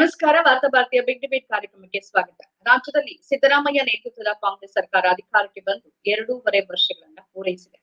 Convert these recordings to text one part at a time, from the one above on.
ನಮಸ್ಕಾರ, ವಾರ್ತಾ ಭಾರತೀಯ ಬಿಗ್ ಡಿಬೇಟ್ ಕಾರ್ಯಕ್ರಮಕ್ಕೆ ಸ್ವಾಗತ. ರಾಜ್ಯದಲ್ಲಿ ಸಿದ್ದರಾಮಯ್ಯ ನೇತೃತ್ವದ ಕಾಂಗ್ರೆಸ್ ಸರ್ಕಾರ ಅಧಿಕಾರಕ್ಕೆ ಬಂದು ಎರಡೂವರೆ ವರ್ಷಗಳನ್ನ ಪೂರೈಸಿದೆ.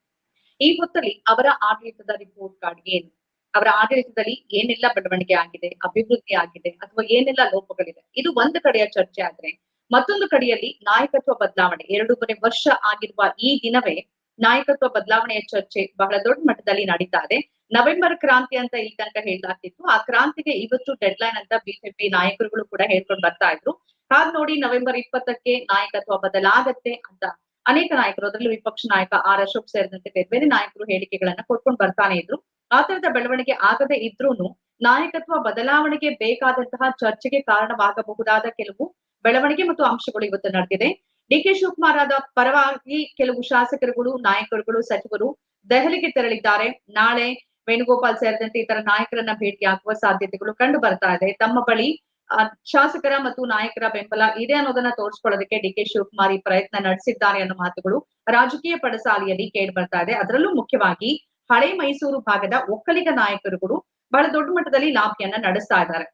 ಈ ಹೊತ್ತಲ್ಲಿ ಅವರ ಆಡಳಿತದ ರಿಪೋರ್ಟ್ ಕಾರ್ಡ್ ಏನು? ಅವರ ಆಡಳಿತದಲ್ಲಿ ಏನೆಲ್ಲ ಬೆಳವಣಿಗೆ ಆಗಿದೆ, ಅಭಿವೃದ್ಧಿ ಆಗಿದೆ, ಅಥವಾ ಏನೆಲ್ಲ ಲೋಪಗಳಿದೆ? ಇದು ಒಂದು ಕಡೆಯ ಚರ್ಚೆ ಆದ್ರೆ, ಮತ್ತೊಂದು ಕಡೆಯಲ್ಲಿ ನಾಯಕತ್ವ ಬದಲಾವಣೆ. ಎರಡೂವರೆ ವರ್ಷ ಆಗಿರುವ ಈ ದಿನವೇ ನಾಯಕತ್ವ ಬದಲಾವಣೆಯ ಚರ್ಚೆ ಬಹಳ ದೊಡ್ಡ ಮಟ್ಟದಲ್ಲಿ ನಡೀತಾ ಇದೆ. ನವೆಂಬರ್ ಕ್ರಾಂತಿ ಅಂತ ಇಲ್ಲಿ ತನಕ ಹೇಳಲಾಗ್ತಿತ್ತು. ಆ ಕ್ರಾಂತಿಗೆ ಇವತ್ತು ಡೆಡ್ ಲೈನ್ ಅಂತ ಬಿಜೆಪಿ ನಾಯಕರುಗಳು ಕೂಡ ಹೇಳ್ಕೊಂಡು ಬರ್ತಾ ಇದ್ರು. ಹಾಗ್ ನೋಡಿ ನವೆಂಬರ್ ಇಪ್ಪತ್ತಕ್ಕೆ ನಾಯಕತ್ವ ಬದಲಾಗತ್ತೆ ಅಂತ ಅನೇಕ ನಾಯಕರು, ಅದರಲ್ಲೂ ವಿಪಕ್ಷ ನಾಯಕ ಆರ್ ಅಶೋಕ್ ಸೇರಿದಂತೆ ಬೇರೆ ಬೇರೆ ನಾಯಕರು ಹೇಳಿಕೆಗಳನ್ನ ಕೊಟ್ಕೊಂಡು ಬರ್ತಾನೆ ಇದ್ರು. ಆ ತರದ ಬೆಳವಣಿಗೆ ಆಗದೆ ಇದ್ರೂನು ನಾಯಕತ್ವ ಬದಲಾವಣೆಗೆ ಬೇಕಾದಂತಹ ಚರ್ಚೆಗೆ ಕಾರಣವಾಗಬಹುದಾದ ಕೆಲವು ಬೆಳವಣಿಗೆ ಮತ್ತು ಅಂಶಗಳು ಇವತ್ತು ನಡೆದಿದೆ. ಡಿ ಕೆ ಶಿವಕುಮಾರ್ ಪರವಾಗಿ ಕೆಲವು ಶಾಸಕರುಗಳು, ನಾಯಕರುಗಳು, ಸಚಿವರು ದೆಹಲಿಗೆ ತೆರಳಿದ್ದಾರೆ. ನಾಳೆ ವೇಣುಗೋಪಾಲ್ ಸೇರಿದಂತೆ ಇತರ ನಾಯಕರನ್ನ ಭೇಟಿಯಾಗುವ ಸಾಧ್ಯತೆಗಳು ಕಂಡು ಬರ್ತಾ ಇದೆ. ತಮ್ಮ ಬಳಿ ಶಾಸಕರ ಮತ್ತು ನಾಯಕರ ಬೆಂಬಲ ಇದೆ ಅನ್ನೋದನ್ನ ತೋರಿಸ್ಕೊಳ್ಳೋದಕ್ಕೆ ಡಿ ಕೆ ಶಿವಕುಮಾರ್ ಈ ಪ್ರಯತ್ನ ನಡೆಸಿದ್ದಾರೆ ಅನ್ನೋ ಮಾತುಗಳು ರಾಜಕೀಯ ಪಡಸಾಲಿಯಲ್ಲಿ ಕೇಳಿ ಬರ್ತಾ ಇದೆ. ಅದರಲ್ಲೂ ಮುಖ್ಯವಾಗಿ ಹಳೆ ಮೈಸೂರು ಭಾಗದ ಒಕ್ಕಲಿಗ ನಾಯಕರುಗಳು ಬಹಳ ದೊಡ್ಡ ಮಟ್ಟದಲ್ಲಿ ಲಾಭಿಯನ್ನ ನಡೆಸ್ತಾ ಇದ್ದಾರೆ.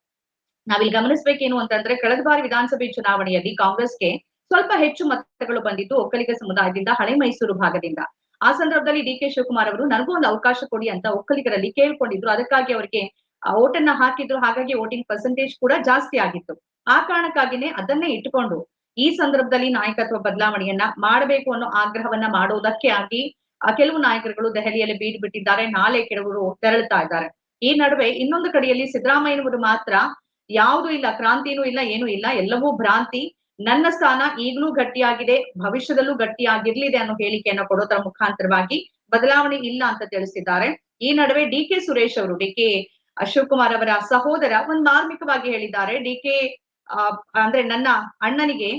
ನಾವಿಲ್ಲಿ ಗಮನಿಸಬೇಕೇನು ಅಂತಂದ್ರೆ ಕಳೆದ ಬಾರಿ ವಿಧಾನಸಭೆ ಚುನಾವಣೆಯಲ್ಲಿ ಕಾಂಗ್ರೆಸ್ಗೆ ಸ್ವಲ್ಪ ಹೆಚ್ಚು ಮತಗಳು ಬಂದಿದ್ದು ಒಕ್ಕಲಿಗ ಸಮುದಾಯದಿಂದ ಹಳೆ ಮೈಸೂರು ಭಾಗದಿಂದ. ಆ ಸಂದರ್ಭದಲ್ಲಿ ಡಿ ಕೆ ಶಿವಕುಮಾರ್ ಅವರು, ನನಗೂ ಒಂದು ಅವಕಾಶ ಕೊಡಿ ಅಂತ ಒಕ್ಕಲಿಗರಲ್ಲಿ ಕೇಳ್ಕೊಂಡಿದ್ರು. ಅದಕ್ಕಾಗಿ ಅವರಿಗೆ ಓಟನ್ನ ಹಾಕಿದ್ರು. ಹಾಗಾಗಿ ವೋಟಿಂಗ್ ಪರ್ಸೆಂಟೇಜ್ ಕೂಡ ಜಾಸ್ತಿ ಆಗಿತ್ತು. ಆ ಕಾರಣಕ್ಕಾಗಿನೇ ಅದನ್ನೇ ಇಟ್ಟುಕೊಂಡು ಈ ಸಂದರ್ಭದಲ್ಲಿ ನಾಯಕತ್ವ ಬದಲಾವಣೆಯನ್ನ ಮಾಡಬೇಕು ಅನ್ನೋ ಆಗ್ರಹವನ್ನ ಮಾಡೋದಕ್ಕೆ ಆಗಿ ಕೆಲವು ನಾಯಕರುಗಳು ದೆಹಲಿಯಲ್ಲಿ ಬೀಡ್ ಬಿಟ್ಟಿದ್ದಾರೆ. ನಾಳೆ ಕೆಲವರು ತೆರಳುತ್ತಾ ಇದ್ದಾರೆ. ಈ ನಡುವೆ ಇನ್ನೊಂದು ಕಡೆಯಲ್ಲಿ ಸಿದ್ದರಾಮಯ್ಯನವರು ಮಾತ್ರ ಯಾವುದೂ ಇಲ್ಲ, ಕ್ರಾಂತಿನೂ ಇಲ್ಲ, ಏನೂ ಇಲ್ಲ. ಎಲ್ಲವೂ ಭ್ರಾಂತಿ. ನನ್ನ ಸ್ಥಾನ ಈಗಲೂ ಗಟ್ಟಿಯಾಗಿದೆ, ಭವಿಷ್ಯದಲ್ಲೂ ಗಟ್ಟಿಯಾಗಿರ್ಲಿದೆ ಅನ್ನೋ ಹೇಳಿಕೆಯನ್ನ ಕೊಡೋದರ ಮುಖಾಂತರವಾಗಿ ಬದಲಾವಣೆ ಇಲ್ಲ ಅಂತ ತಿಳಿಸಿದ್ದಾರೆ. ಈ ನಡುವೆ ಡಿ ಕೆ ಸುರೇಶ್ ಅವರು, ಡಿ ಕೆ ಶಿವಕುಮಾರ್ ಅವರ ಸಹೋದರ ಒಂದು ಮಾರ್ಮಿಕವಾಗಿ ಹೇಳಿದ್ದಾರೆ. ಡಿ ಕೆ ಅಂದ್ರೆ ನನ್ನ ಅಣ್ಣನಿಗೆ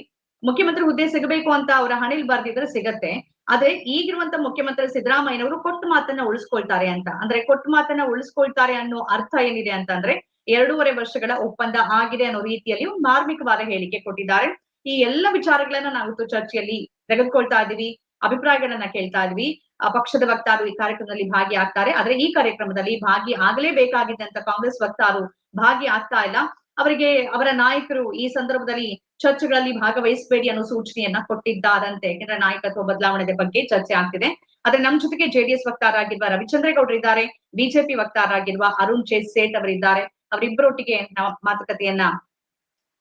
ಮುಖ್ಯಮಂತ್ರಿ ಹುದ್ದೆ ಸಿಗಬೇಕು ಅಂತ ಅವರ ಹಣೆಲ್ ಬರ್ದಿದ್ರೆ ಸಿಗತ್ತೆ. ಆದ್ರೆ ಈಗಿರುವಂತ ಮುಖ್ಯಮಂತ್ರಿ ಸಿದ್ದರಾಮಯ್ಯನವರು ಕೊಟ್ಟು ಮಾತನ್ನ ಉಳಿಸ್ಕೊಳ್ತಾರೆ ಅಂತ. ಅಂದ್ರೆ ಕೊಟ್ಟು ಮಾತನ್ನ ಉಳಿಸ್ಕೊಳ್ತಾರೆ ಅನ್ನೋ ಅರ್ಥ ಏನಿದೆ ಅಂತಂದ್ರೆ ಎರಡೂವರೆ ವರ್ಷಗಳ ಒಪ್ಪಂದ ಆಗಿದೆ ಅನ್ನೋ ರೀತಿಯಲ್ಲಿ ಮಾರ್ಮಿಕವಾದ ಹೇಳಿಕೆ ಕೊಟ್ಟಿದ್ದಾರೆ. ಈ ಎಲ್ಲ ವಿಚಾರಗಳನ್ನ ನಾವಿತ್ತು ಚರ್ಚೆಯಲ್ಲಿ ತೆಗೆದುಕೊಳ್ತಾ ಇದೀವಿ ಅಭಿಪ್ರಾಯಗಳನ್ನ ಕೇಳ್ತಾ ಇದ್ವಿ. ಆ ಪಕ್ಷದ ವಕ್ತಾರರು ಈ ಕಾರ್ಯಕ್ರಮದಲ್ಲಿ ಭಾಗಿಯಾಗ್ತಾರೆ. ಆದ್ರೆ ಈ ಕಾರ್ಯಕ್ರಮದಲ್ಲಿ ಭಾಗಿ ಆಗಲೇಬೇಕಾಗಿದ್ದಂತ ಕಾಂಗ್ರೆಸ್ ವಕ್ತಾರರು ಭಾಗಿ ಆಗ್ತಾ ಇಲ್ಲ. ಅವರಿಗೆ ಅವರ ನಾಯಕರು ಈ ಸಂದರ್ಭದಲ್ಲಿ ಚರ್ಚೆಗಳಲ್ಲಿ ಭಾಗವಹಿಸಬೇಡಿ ಅನ್ನೋ ಸೂಚನೆಯನ್ನ ಕೊಟ್ಟಿದ್ದಾರಂತೆ. ಯಾಕಂದ್ರೆ ನಾಯಕತ್ವ ಬದಲಾವಣೆ ಬಗ್ಗೆ ಚರ್ಚೆ ಆಗ್ತಿದೆ. ಆದ್ರೆ ನಮ್ ಜೊತೆಗೆ ಜೆಡಿಎಸ್ ವಕ್ತಾರರಾಗಿರುವ ರವಿಚಂದ್ರೇಗೌಡರು ಇದ್ದಾರೆ, ಬಿಜೆಪಿ ವಕ್ತಾರರಾಗಿರುವ ಅರುಣ್ ಜೆ ಸೇಠ್ ಅವರಿದ್ದಾರೆ ಅವರಿಬ್ಬರೊಟ್ಟಿಗೆ ಮಾತುಕತೆಯನ್ನ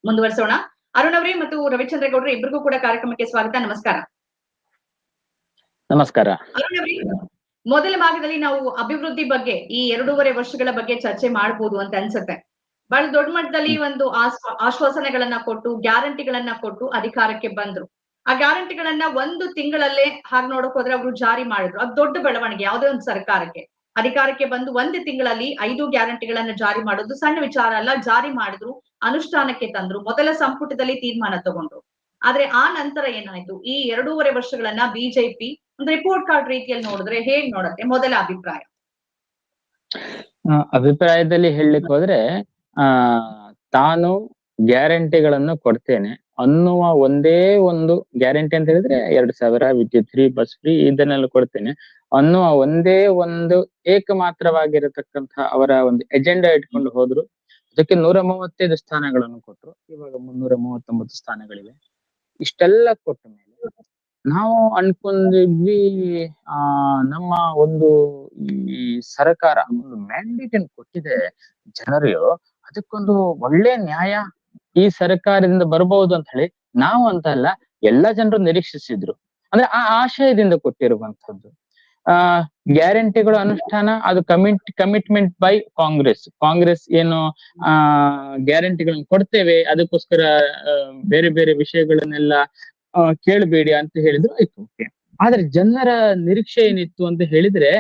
ಮುಂದುವರಿಸೋಣ. ಅರುಣ್ ಅವರೇ ಮತ್ತು ರವಿಚಂದ್ರೇಗೌಡರು ಇಬ್ಬರಿಗೂ ಕೂಡ ಕಾರ್ಯಕ್ರಮಕ್ಕೆ ಸ್ವಾಗತ ನಮಸ್ಕಾರ. ನಮಸ್ಕಾರ. ಅರುಣ್ ಅವರೇ ಮೊದಲ ಭಾಗದಲ್ಲಿ ನಾವು ಅಭಿವೃದ್ಧಿ ಬಗ್ಗೆ ಈ ಎರಡೂವರೆ ವರ್ಷಗಳ ಬಗ್ಗೆ ಚರ್ಚೆ ಮಾಡಬಹುದು ಅಂತ ಅನ್ಸುತ್ತೆ. ಬಹಳ ದೊಡ್ಡ ಮಟ್ಟದಲ್ಲಿ ಒಂದು ಆಶ್ವ- ಆಶ್ವಾಸನೆಗಳನ್ನ ಕೊಟ್ಟು ಗ್ಯಾರಂಟಿಗಳನ್ನ ಕೊಟ್ಟು ಅಧಿಕಾರಕ್ಕೆ ಬಂದ್ರು. ಆ ಗ್ಯಾರಂಟಿಗಳನ್ನ ಒಂದು ತಿಂಗಳಲ್ಲೇ ಹಾಗೆ ನೋಡಕ್ ಹೋದ್ರೆ ಅವರು ಜಾರಿ ಮಾಡಿದ್ರು. ಅದು ದೊಡ್ಡ ಬೆಳವಣಿಗೆ ಯಾವುದೇ ಒಂದು ಸರ್ಕಾರಕ್ಕೆ. ಅಧಿಕಾರಕ್ಕೆ ಬಂದು ಒಂದು ತಿಂಗಳಲ್ಲಿ ಐದು ಗ್ಯಾರಂಟಿಗಳನ್ನ ಜಾರಿ ಮಾಡೋದು ಸಣ್ಣ ವಿಚಾರ ಅಲ್ಲ. ಜಾರಿ ಮಾಡಿದ್ರು, ಅನುಷ್ಠಾನಕ್ಕೆ ತಂದ್ರು, ಮೊದಲ ಸಂಪುಟದಲ್ಲಿ ತೀರ್ಮಾನ ತಗೊಂಡ್ರು. ಆದ್ರೆ ಆ ನಂತರ ಏನಾಯ್ತು? ಈ ಎರಡೂವರೆ ವರ್ಷಗಳನ್ನ ಬಿಜೆಪಿ ಒಂದು ರಿಪೋರ್ಟ್ ಕಾರ್ಡ್ ರೀತಿಯಲ್ಲಿ ನೋಡಿದ್ರೆ ಹೇಗ್ ನೋಡತ್ತೆ? ಮೊದಲ ಅಭಿಪ್ರಾಯ. ಅಭಿಪ್ರಾಯದಲ್ಲಿ ಹೇಳಲಿಕ್ಕೆ ಹೋದ್ರೆ, ಆ, ತಾನು ಗ್ಯಾರಂಟಿಗಳನ್ನು ಕೊಡ್ತೇನೆ. ಅನ್ನುವ ಒಂದೇ ಒಂದು ಗ್ಯಾರಂಟಿ ಅಂತ ಹೇಳಿದ್ರೆ ಎರಡ್ ಸಾವಿರ ವಿದ್ಯುತ್ ಫ್ರೀ ಬಸ್ ಫ್ರೀ ಇದನ್ನೆಲ್ಲ ಕೊಡ್ತೇನೆ. ಅನ್ನುವ ಒಂದೇ ಒಂದು ಏಕಮಾತ್ರವಾಗಿರತಕ್ಕಂತಹ ಅವರ ಒಂದು ಎಜೆಂಡಾ ಇಟ್ಕೊಂಡು ಹೋದ್ರು. ಅದಕ್ಕೆ ನೂರ ಮೂವತ್ತೈದು ಸ್ಥಾನಗಳನ್ನು ಕೊಟ್ಟರು ಇವಾಗ ಮುನ್ನೂರ ಮೂವತ್ತೊಂಬತ್ತು ಸ್ಥಾನಗಳಿವೆ. ಇಷ್ಟೆಲ್ಲ ಕೊಟ್ಟ ಮೇಲೆ ನಾವು ಅನ್ಕೊಂಡಿದ್ವಿ, ಆ, ನಮ್ಮ ಒಂದು ಈ ಸರ್ಕಾರ ಒಂದು ಮ್ಯಾಂಡೇಟ್ ಅನ್ನು ಕೊಟ್ಟಿದೆ ಜನರು, ಅದಕ್ಕೊಂದು ಒಳ್ಳೆ ನ್ಯಾಯ ಈ ಸರ್ಕಾರದಿಂದ ಬರಬಹುದು ಅಂತ ಹೇಳಿ ನಾವು ಅಂತ ಅಲ್ಲ, ಎಲ್ಲ ಜನರು ನಿರೀಕ್ಷಿಸಿದ್ರು. ಅಂದ್ರೆ ಆ ಆಶಯದಿಂದ ಕೊಟ್ಟಿರುವಂತದ್ದು ಗ್ಯಾರಂಟಿಗಳು ಅನುಷ್ಠಾನ, ಅದು commit, commitment by Congress. Congress ಏನು, ಆ, ಗ್ಯಾರಂಟಿಗಳನ್ನ ಕೊಡ್ತೇವೆ, ಅದಕ್ಕೋಸ್ಕರ ಬೇರೆ ಬೇರೆ ವಿಷಯಗಳನ್ನೆಲ್ಲ ಕೇಳಬೇಡಿ ಅಂತ ಹೇಳಿದ್ರು ಆಯ್ತು ಓಕೆ ಆದ್ರೆ ಜನರ ನಿರೀಕ್ಷೆ ಏನಿತ್ತು ಅಂತ ಹೇಳಿದ್ರೆ,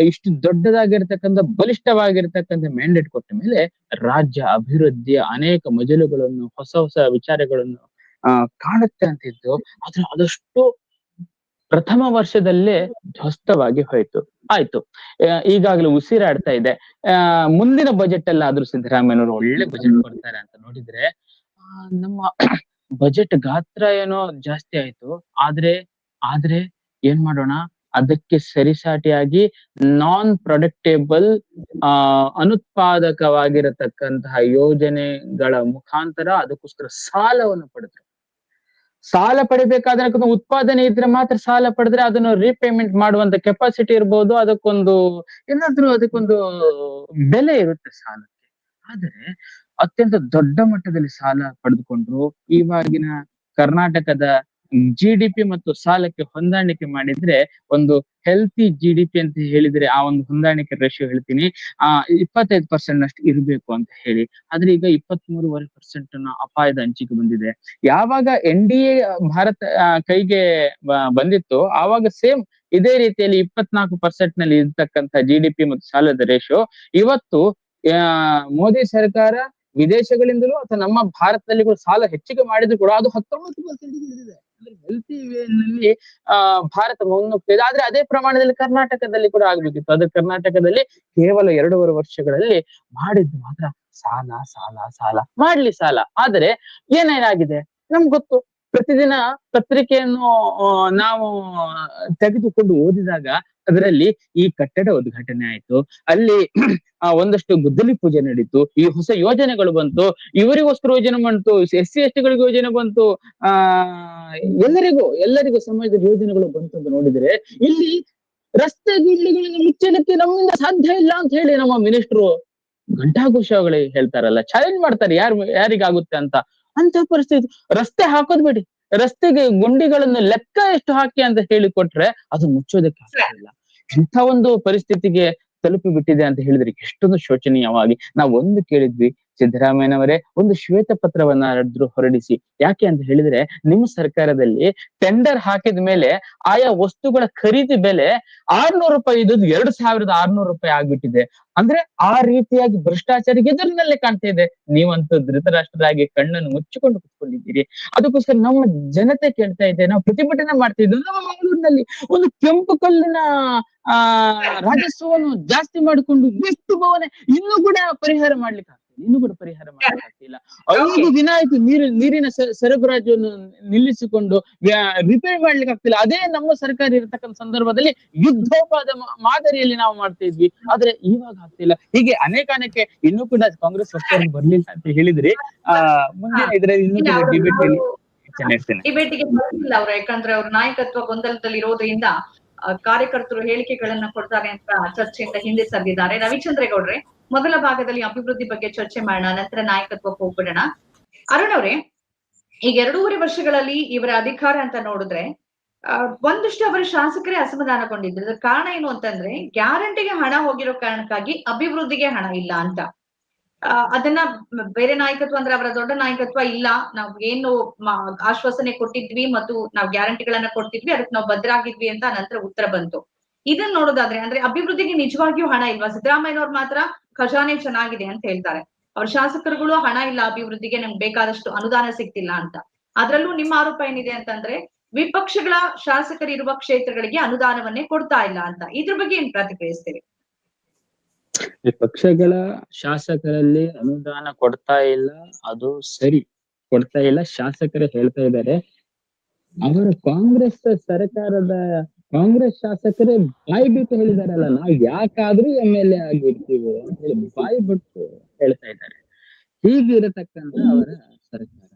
ಇಷ್ಟು ದೊಡ್ಡದಾಗಿರ್ತಕ್ಕಂಥ, ಬಲಿಷ್ಠವಾಗಿರ್ತಕ್ಕಂಥ ಮ್ಯಾಂಡೇಟ್ ಕೊಟ್ಟ ಮೇಲೆ ರಾಜ್ಯ ಅಭಿವೃದ್ಧಿಯ ಅನೇಕ ಮಜಲುಗಳನ್ನು, ಹೊಸ ಹೊಸ ವಿಚಾರಗಳನ್ನು, ಆ, ಕಾಣುತ್ತೆ ಅಂತಿದ್ದು ಆದ್ರೆ ಅದಷ್ಟು ಪ್ರಥಮ ವರ್ಷದಲ್ಲೇ ಧ್ವಸ್ತವಾಗಿ ಹೋಯ್ತು. ಆಯ್ತು. ಈಗಾಗಲೇ ಉಸಿರಾಡ್ತಾ ಇದೆ. ಆ, ಮುಂದಿನ ಬಜೆಟ್ ಅಲ್ಲಿ ಆದ್ರೂ ಸಿದ್ದರಾಮಯ್ಯನವರು ಒಳ್ಳೆ ಬಜೆಟ್ ಕೊಡ್ತಾರೆ ಅಂತ ನೋಡಿದ್ರೆ ನಮ್ಮ ಬಜೆಟ್ ಗಾತ್ರ ಏನೋ ಜಾಸ್ತಿ ಆಯ್ತು. ಆದ್ರೆ ಆದ್ರೆ ಏನ್ ಮಾಡೋಣ? ಅದಕ್ಕೆ ಸರಿಸಾಟಿಯಾಗಿ ನಾನ್ ಪ್ರೊಡಕ್ಟೇಬಲ್ ಆ, ಅನುತ್ಪಾದಕವಾಗಿರತಕ್ಕಂತಹ ಯೋಜನೆಗಳ ಮುಖಾಂತರ ಅದಕ್ಕೋಸ್ಕರ ಸಾಲವನ್ನು ಪಡೆದ್ರು. ಸಾಲ ಪಡಿಬೇಕಾದ್ರೆ ಉತ್ಪಾದನೆ ಇದ್ರೆ ಮಾತ್ರ ಸಾಲ ಪಡೆದ್ರೆ ಅದನ್ನು ರೀಪೇಮೆಂಟ್ ಮಾಡುವಂತ ಕೆಪಾಸಿಟಿ ಇರ್ಬೋದು. ಅದಕ್ಕೊಂದು ಏನಾದ್ರೂ ಅದಕ್ಕೊಂದು ಬೆಲೆ ಇರುತ್ತೆ ಸಾಲಕ್ಕೆ. ಆದ್ರೆ ಅತ್ಯಂತ ದೊಡ್ಡ ಮಟ್ಟದಲ್ಲಿ ಸಾಲ ಪಡೆದುಕೊಂಡ್ರು ಇವಾಗಿನ ಕರ್ನಾಟಕದ ಜಿ ಡಿ ಪಿ ಮತ್ತು ಸಾಲಕ್ಕೆ ಹೊಂದಾಣಿಕೆ ಮಾಡಿದ್ರೆ ಒಂದು ಹೆಲ್ತಿ ಜಿ ಡಿ ಪಿ ಅಂತ ಹೇಳಿದ್ರೆ ಆ ಒಂದು ಹೊಂದಾಣಿಕೆ ರೇಷಿಯೋ ಹೇಳ್ತೀನಿ. ಆ, ಇಪ್ಪತ್ತೈದು ಪರ್ಸೆಂಟ್ ಅಷ್ಟು ಇರಬೇಕು ಅಂತ ಹೇಳಿ. ಆದ್ರೆ ಈಗ ಇಪ್ಪತ್ತ್ ಮೂರುವರೆ ಪರ್ಸೆಂಟ್ ಅಪಾಯದ ಹಂಚಿಕೆ ಬಂದಿದೆ. ಯಾವಾಗ ಎನ್ ಡಿ ಎ ಭಾರತ ಕೈಗೆ ಬಂದಿತ್ತು ಆವಾಗ ಸೇಮ್ ಇದೇ ರೀತಿಯಲ್ಲಿ ಇಪ್ಪತ್ನಾಲ್ಕು ಪರ್ಸೆಂಟ್ನಲ್ಲಿ ಇರ್ತಕ್ಕಂತ ಜಿ ಡಿ ಪಿ ಮತ್ತು ಸಾಲದ ರೇಷಿಯೋ ಇವತ್ತು ಮೋದಿ ಸರ್ಕಾರ ವಿದೇಶಗಳಿಂದಲೂ ಅಥವಾ ನಮ್ಮ ಭಾರತದಲ್ಲಿ ಕೂಡ ಸಾಲ ಹೆಚ್ಚಿಗೆ ಮಾಡಿದ್ರು ಕೂಡ ಅದು ಹತ್ತೊಂಬತ್ತು ಪರ್ಸೆಂಟ್ ಇಳಿದಿದೆ. ಹೆಲ್ತಿ ನಲ್ಲಿ, ಆ, ಭಾರತ ಮುನ್ನುಗ್ತಾ ಇದೆ ಆದ್ರೆ ಅದೇ ಪ್ರಮಾಣದಲ್ಲಿ ಕರ್ನಾಟಕದಲ್ಲಿ ಕೂಡ ಆಗ್ಬೇಕಿತ್ತು ಅದು ಕರ್ನಾಟಕದಲ್ಲಿ ಕೇವಲ ಎರಡೂವರೆ ವರ್ಷಗಳಲ್ಲಿ ಮಾಡಿದ್ದು ಮಾತ್ರ ಸಾಲ ಸಾಲ ಸಾಲ. ಮಾಡ್ಲಿ ಸಾಲ. ಆದರೆ ಏನೇನಾಗಿದೆ? ನಮ್ಗೆ ಗೊತ್ತು. ಪ್ರತಿದಿನ ಪತ್ರಿಕೆಯನ್ನು ನಾವು ತೆಗೆದುಕೊಂಡು ಓದಿದಾಗ ಅದರಲ್ಲಿ ಈ ಕಟ್ಟಡ ಉದ್ಘಾಟನೆ ಆಯ್ತು. ಅಲ್ಲಿ ಆ, ಒಂದಷ್ಟು ಗುದ್ದಲಿ ಪೂಜೆ ನಡೀತು. ಈ ಹೊಸ ಯೋಜನೆಗಳು ಬಂತು. ಇವರಿಗೋಸ್ಕರ ಯೋಜನೆ ಬಂತು. ಎಸ್ ಸಿ ಎಸ್ ಟಿಗಳಿಗೆ ಯೋಜನೆ ಬಂತು. ಆ ಎಲ್ಲರಿಗೂ ಎಲ್ಲರಿಗೂ ಸಮಾಜದ ಯೋಜನೆಗಳು ಬಂತು ಅಂತ ನೋಡಿದ್ರೆ ಇಲ್ಲಿ ರಸ್ತೆ ಗುಂಡಿಗಳನ್ನು ಮುಚ್ಚಲಿಕ್ಕೆ ನಮ್ಮಿಂದ ಸಾಧ್ಯ ಇಲ್ಲ ಅಂತ ಹೇಳಿ ನಮ್ಮ ಮಿನಿಸ್ಟ್ರು ಘಂಟಾಘೋಷಗಳೇ ಹೇಳ್ತಾರಲ್ಲ ಚಾಲೆಂಜ್ ಮಾಡ್ತಾರೆ ಯಾರು ಯಾರಿಗಾಗುತ್ತೆ ಅಂತ. ಅಂತ ಪರಿಸ್ಥಿತಿ. ರಸ್ತೆ ಹಾಕೋದ್ ಬಿಡಿ. ರಸ್ತೆಗೆ ಗುಂಡಿಗಳನ್ನು ಲೆಕ್ಕ ಎಷ್ಟು ಹಾಕಿ ಅಂತ ಹೇಳಿ ಕೊಟ್ರೆ ಅದು ಮುಚ್ಚೋದಕ್ಕೆ ಆಗಲ್ಲ ಇಂಥ ಒಂದು ಪರಿಸ್ಥಿತಿಗೆ ತಲುಪಿ ಬಿಟ್ಟಿದೆ ಅಂತ ಹೇಳಿದ್ರೆ ಎಷ್ಟೊಂದು ಶೋಚನೀಯವಾಗಿ ನಾವು ಒಂದು ಕೇಳಿದ್ವಿ ಸಿದ್ದರಾಮಯ್ಯನವರೇ, ಒಂದು ಶ್ವೇತ ಪತ್ರವನ್ನಾದ್ರೂ ಹೊರಡಿಸಿ. ಯಾಕೆ ಅಂತ ಹೇಳಿದ್ರೆ, ನಿಮ್ಮ ಸರ್ಕಾರದಲ್ಲಿ ಟೆಂಡರ್ ಹಾಕಿದ ಮೇಲೆ ಆಯಾ ವಸ್ತುಗಳ ಖರೀದಿ ಬೆಲೆ ಆರ್ನೂರು ರೂಪಾಯಿ ಇದ್ದದ್ದು ಎರಡು ಸಾವಿರದ ಆರ್ನೂರು ರೂಪಾಯಿ ಆಗ್ಬಿಟ್ಟಿದೆ. ಅಂದ್ರೆ ಆ ರೀತಿಯಾಗಿ ಭ್ರಷ್ಟಾಚಾರ ಎದುರಿನಲ್ಲೇ ಕಾಣ್ತಾ ಇದೆ. ನೀವಂತೂ ಧೃತರಾಷ್ಟ್ರರಾಗಿ ಕಣ್ಣನ್ನು ಮುಚ್ಚಿಕೊಂಡು ಕುತ್ಕೊಂಡಿದ್ದೀರಿ. ಅದಕ್ಕೋಸ್ಕರ ನಮ್ಮ ಜನತೆ ಕೇಳ್ತಾ ಇದೆ, ನಾವು ಪ್ರತಿಭಟನೆ ಮಾಡ್ತಾ ಇದ್ದೇವೆ. ನಮ್ಮ ಮಂಗಳೂರಿನಲ್ಲಿ ಒಂದು ಕೆಂಪು ಕಲ್ಲಿನ, ಆ, ರಾಜಸ್ವವನ್ನು ಜಾಸ್ತಿ ಮಾಡಿಕೊಂಡು ಎಷ್ಟು ಭವನ ಇನ್ನೂ ಕೂಡ ಪರಿಹಾರ ಮಾಡ್ಲಿಕ್ಕೆ ಇನ್ನೂ ಕೂಡ ಪರಿಹಾರ ಮಾಡ್ಲಿಕ್ಕೆ ಆಗ್ತಿಲ್ಲ. ಐದು ದಿನ ಆಯ್ತು ನೀರು ನೀರಿನ ಸರಬರಾಜನ್ನು ನಿಲ್ಲಿಸಿಕೊಂಡು ರಿಪೇರ್ ಮಾಡ್ಲಿಕ್ಕೆ ಆಗ್ತಿಲ್ಲ. ಅದೇ ನಮ್ಮ ಸರ್ಕಾರ ಇರತಕ್ಕಂತ ಸಂದರ್ಭದಲ್ಲಿ ಯುದ್ಧೋಪಾದ ಮಾದರಿಯಲ್ಲಿ ನಾವು ಮಾಡ್ತಾ ಇದ್ವಿ. ಆದ್ರೆ ಇವಾಗ ಆಗ್ತಿಲ್ಲ. ಹೀಗೆ ಅನೇಕ ಅನೇಕ ಇನ್ನೂ ಕೂಡ ಕಾಂಗ್ರೆಸ್ ಸರ್ಕಾರ ಬರ್ಲಿಲ್ಲ ಅಂತ ಹೇಳಿದ್ರಿ ಆ ಮುಂದೆ ಇದ್ರೆ ಇನ್ನೂ ಕೂಡ ಡಿಬೇಟ್ ಡಿಬೇಟಿಗೆ ಬರ್ತಿಲ್ಲ ಅವ್ರು. ಯಾಕಂದ್ರೆ ಅವ್ರ ನಾಯಕತ್ವ ಗೊಂದಲದಲ್ಲಿ ಇರೋದ್ರಿಂದ ಕಾರ್ಯಕರ್ತರು ಹೇಳಿಕೆಗಳನ್ನ ಕೊಡ್ತಾರೆ ಅಂತ ಚರ್ಚೆಯಿಂದ ಹಿಂದೆ ಸರಿದಿದ್ದಾರೆ. ರವಿಚಂದ್ರೇಗೌಡ್ರೆ, ಮೊದಲ ಭಾಗದಲ್ಲಿ ಅಭಿವೃದ್ಧಿ ಬಗ್ಗೆ ಚರ್ಚೆ ಮಾಡೋಣ, ನಂತರ ನಾಯಕತ್ವ ಹೋಗ್ಬಿಡೋಣ ಅರುಣ್ ಅವ್ರೆ, ಈಗ ಎರಡೂವರೆ ವರ್ಷಗಳಲ್ಲಿ ಇವರ ಅಧಿಕಾರ ಅಂತ ನೋಡಿದ್ರೆ ಒಂದಷ್ಟು ಅವರ ಶಾಸಕರೇ ಅಸಮಾಧಾನಗೊಂಡಿದ್ರು. ಕಾರಣ ಏನು ಅಂತಂದ್ರೆ, ಗ್ಯಾರಂಟಿಗೆ ಹಣ ಹೋಗಿರೋ ಕಾರಣಕ್ಕಾಗಿ ಅಭಿವೃದ್ಧಿಗೆ ಹಣ ಇಲ್ಲ ಅಂತ. ಅದನ್ನ ಬೇರೆ ನಾಯಕತ್ವ ಅಂದ್ರೆ ಅವರ ದೊಡ್ಡ ನಾಯಕತ್ವ ಇಲ್ಲ. ನಾವು ಏನು ಆಶ್ವಾಸನೆ ಕೊಟ್ಟಿದ್ವಿ ಮತ್ತು ನಾವು ಗ್ಯಾರಂಟಿಗಳನ್ನ ಕೊಡ್ತಿದ್ವಿ, ಅದಕ್ಕೆ ನಾವು ಬದ್ರಾಗಿದ್ವಿ ಅಂತ ನಂತರ ಉತ್ತರ ಬಂತು. ಇದನ್ನ ನೋಡೋದಾದ್ರೆ ಅಂದ್ರೆ ಅಭಿವೃದ್ಧಿಗೆ ನಿಜವಾಗಿಯೂ ಹಣ ಇಲ್ವಾ? ಸಿದ್ದರಾಮಯ್ಯನವ್ರು ಮಾತ್ರ ಖಜಾನೆ ಚೆನ್ನಾಗಿದೆ ಅಂತ ಹೇಳ್ತಾರೆ. ಅವ್ರ ಶಾಸಕರುಗಳು ಹಣ ಇಲ್ಲ ಅಭಿವೃದ್ಧಿಗೆ, ನಮ್ಗೆ ಬೇಕಾದಷ್ಟು ಅನುದಾನ ಸಿಗ್ತಿಲ್ಲ ಅಂತ. ಅದ್ರಲ್ಲೂ ನಿಮ್ಮ ಆರೋಪ ಏನಿದೆ ಅಂತಂದ್ರೆ ವಿಪಕ್ಷಗಳ ಶಾಸಕರಿರುವ ಕ್ಷೇತ್ರಗಳಿಗೆ ಅನುದಾನವನ್ನೇ ಕೊಡ್ತಾ ಇಲ್ಲ ಅಂತ. ಇದ್ರ ಬಗ್ಗೆ ಏನ್ ಪ್ರತಿಕ್ರಿಯಿಸ್ತೀರಿ? ಈ ಪಕ್ಷಗಳ ಶಾಸಕರಲ್ಲಿ ಅನುದಾನ ಕೊಡ್ತಾ ಇಲ್ಲ ಅದು ಸರಿ. ಕೊಡ್ತಾ ಇಲ್ಲ ಶಾಸಕರೇ ಹೇಳ್ತಾ ಇದ್ದಾರೆ. ಅವರ ಕಾಂಗ್ರೆಸ್ ಸರ್ಕಾರದ ಕಾಂಗ್ರೆಸ್ ಶಾಸಕರೇ ಬಾಯಿ ಬಿಟ್ಟು ಹೇಳಿದಾರಲ್ಲ ನಾವ್ ಯಾಕಾದ್ರೂ ಎಂ ಎಲ್ ಎ ಆಗಿರ್ತೀವಿ ಅಂತ ಹೇಳಿ ಬಾಯಿ ಬಿಟ್ಟು ಹೇಳ್ತಾ ಇದ್ದಾರೆ. ಹೀಗಿರತಕ್ಕಂತ ಅವರ ಸರ್ಕಾರ.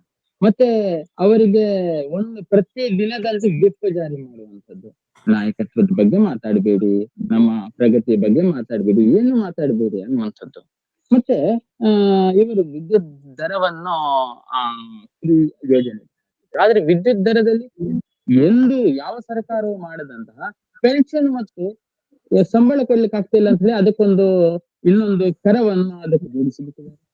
ಮತ್ತೆ ಅವರಿಗೆ ಒಂದು ಪ್ರತಿ ದಿನದಲ್ಲಿ ವಿಪ್ ಜಾರಿ ಮಾಡುವಂತದ್ದು ನಾಯಕತ್ವದ ಬಗ್ಗೆ ಮಾತಾಡಬೇಡಿ, ನಮ್ಮ ಪ್ರಗತಿಯ ಬಗ್ಗೆ ಮಾತಾಡಬೇಡಿ, ಏನು ಮಾತಾಡಬೇಡಿ ಅನ್ನುವಂಥದ್ದು. ಮತ್ತೆ, ಆ, ಇವರು ವಿದ್ಯುತ್ ದರವನ್ನು, ಆ ಫ್ರೀ ಯೋಜನೆ ಆದ್ರೆ ವಿದ್ಯುತ್ ದರದಲ್ಲಿ ಎಂದು ಯಾವ ಸರ್ಕಾರವು ಮಾಡದಂತಹ ಪೆನ್ಷನ್ ಮತ್ತು ಸಂಬಳ ಕೊಡ್ಲಿಕ್ಕೆ ಆಗ್ತಿಲ್ಲ ಅಂತ ಹೇಳಿ ಅದಕ್ಕೊಂದು ಇನ್ನೊಂದು ಕರವನ್ನು ಅದಕ್ಕೆ ಜೋಡಿಸಿಬಿಟ್ಟಿದ್ದಾರೆ.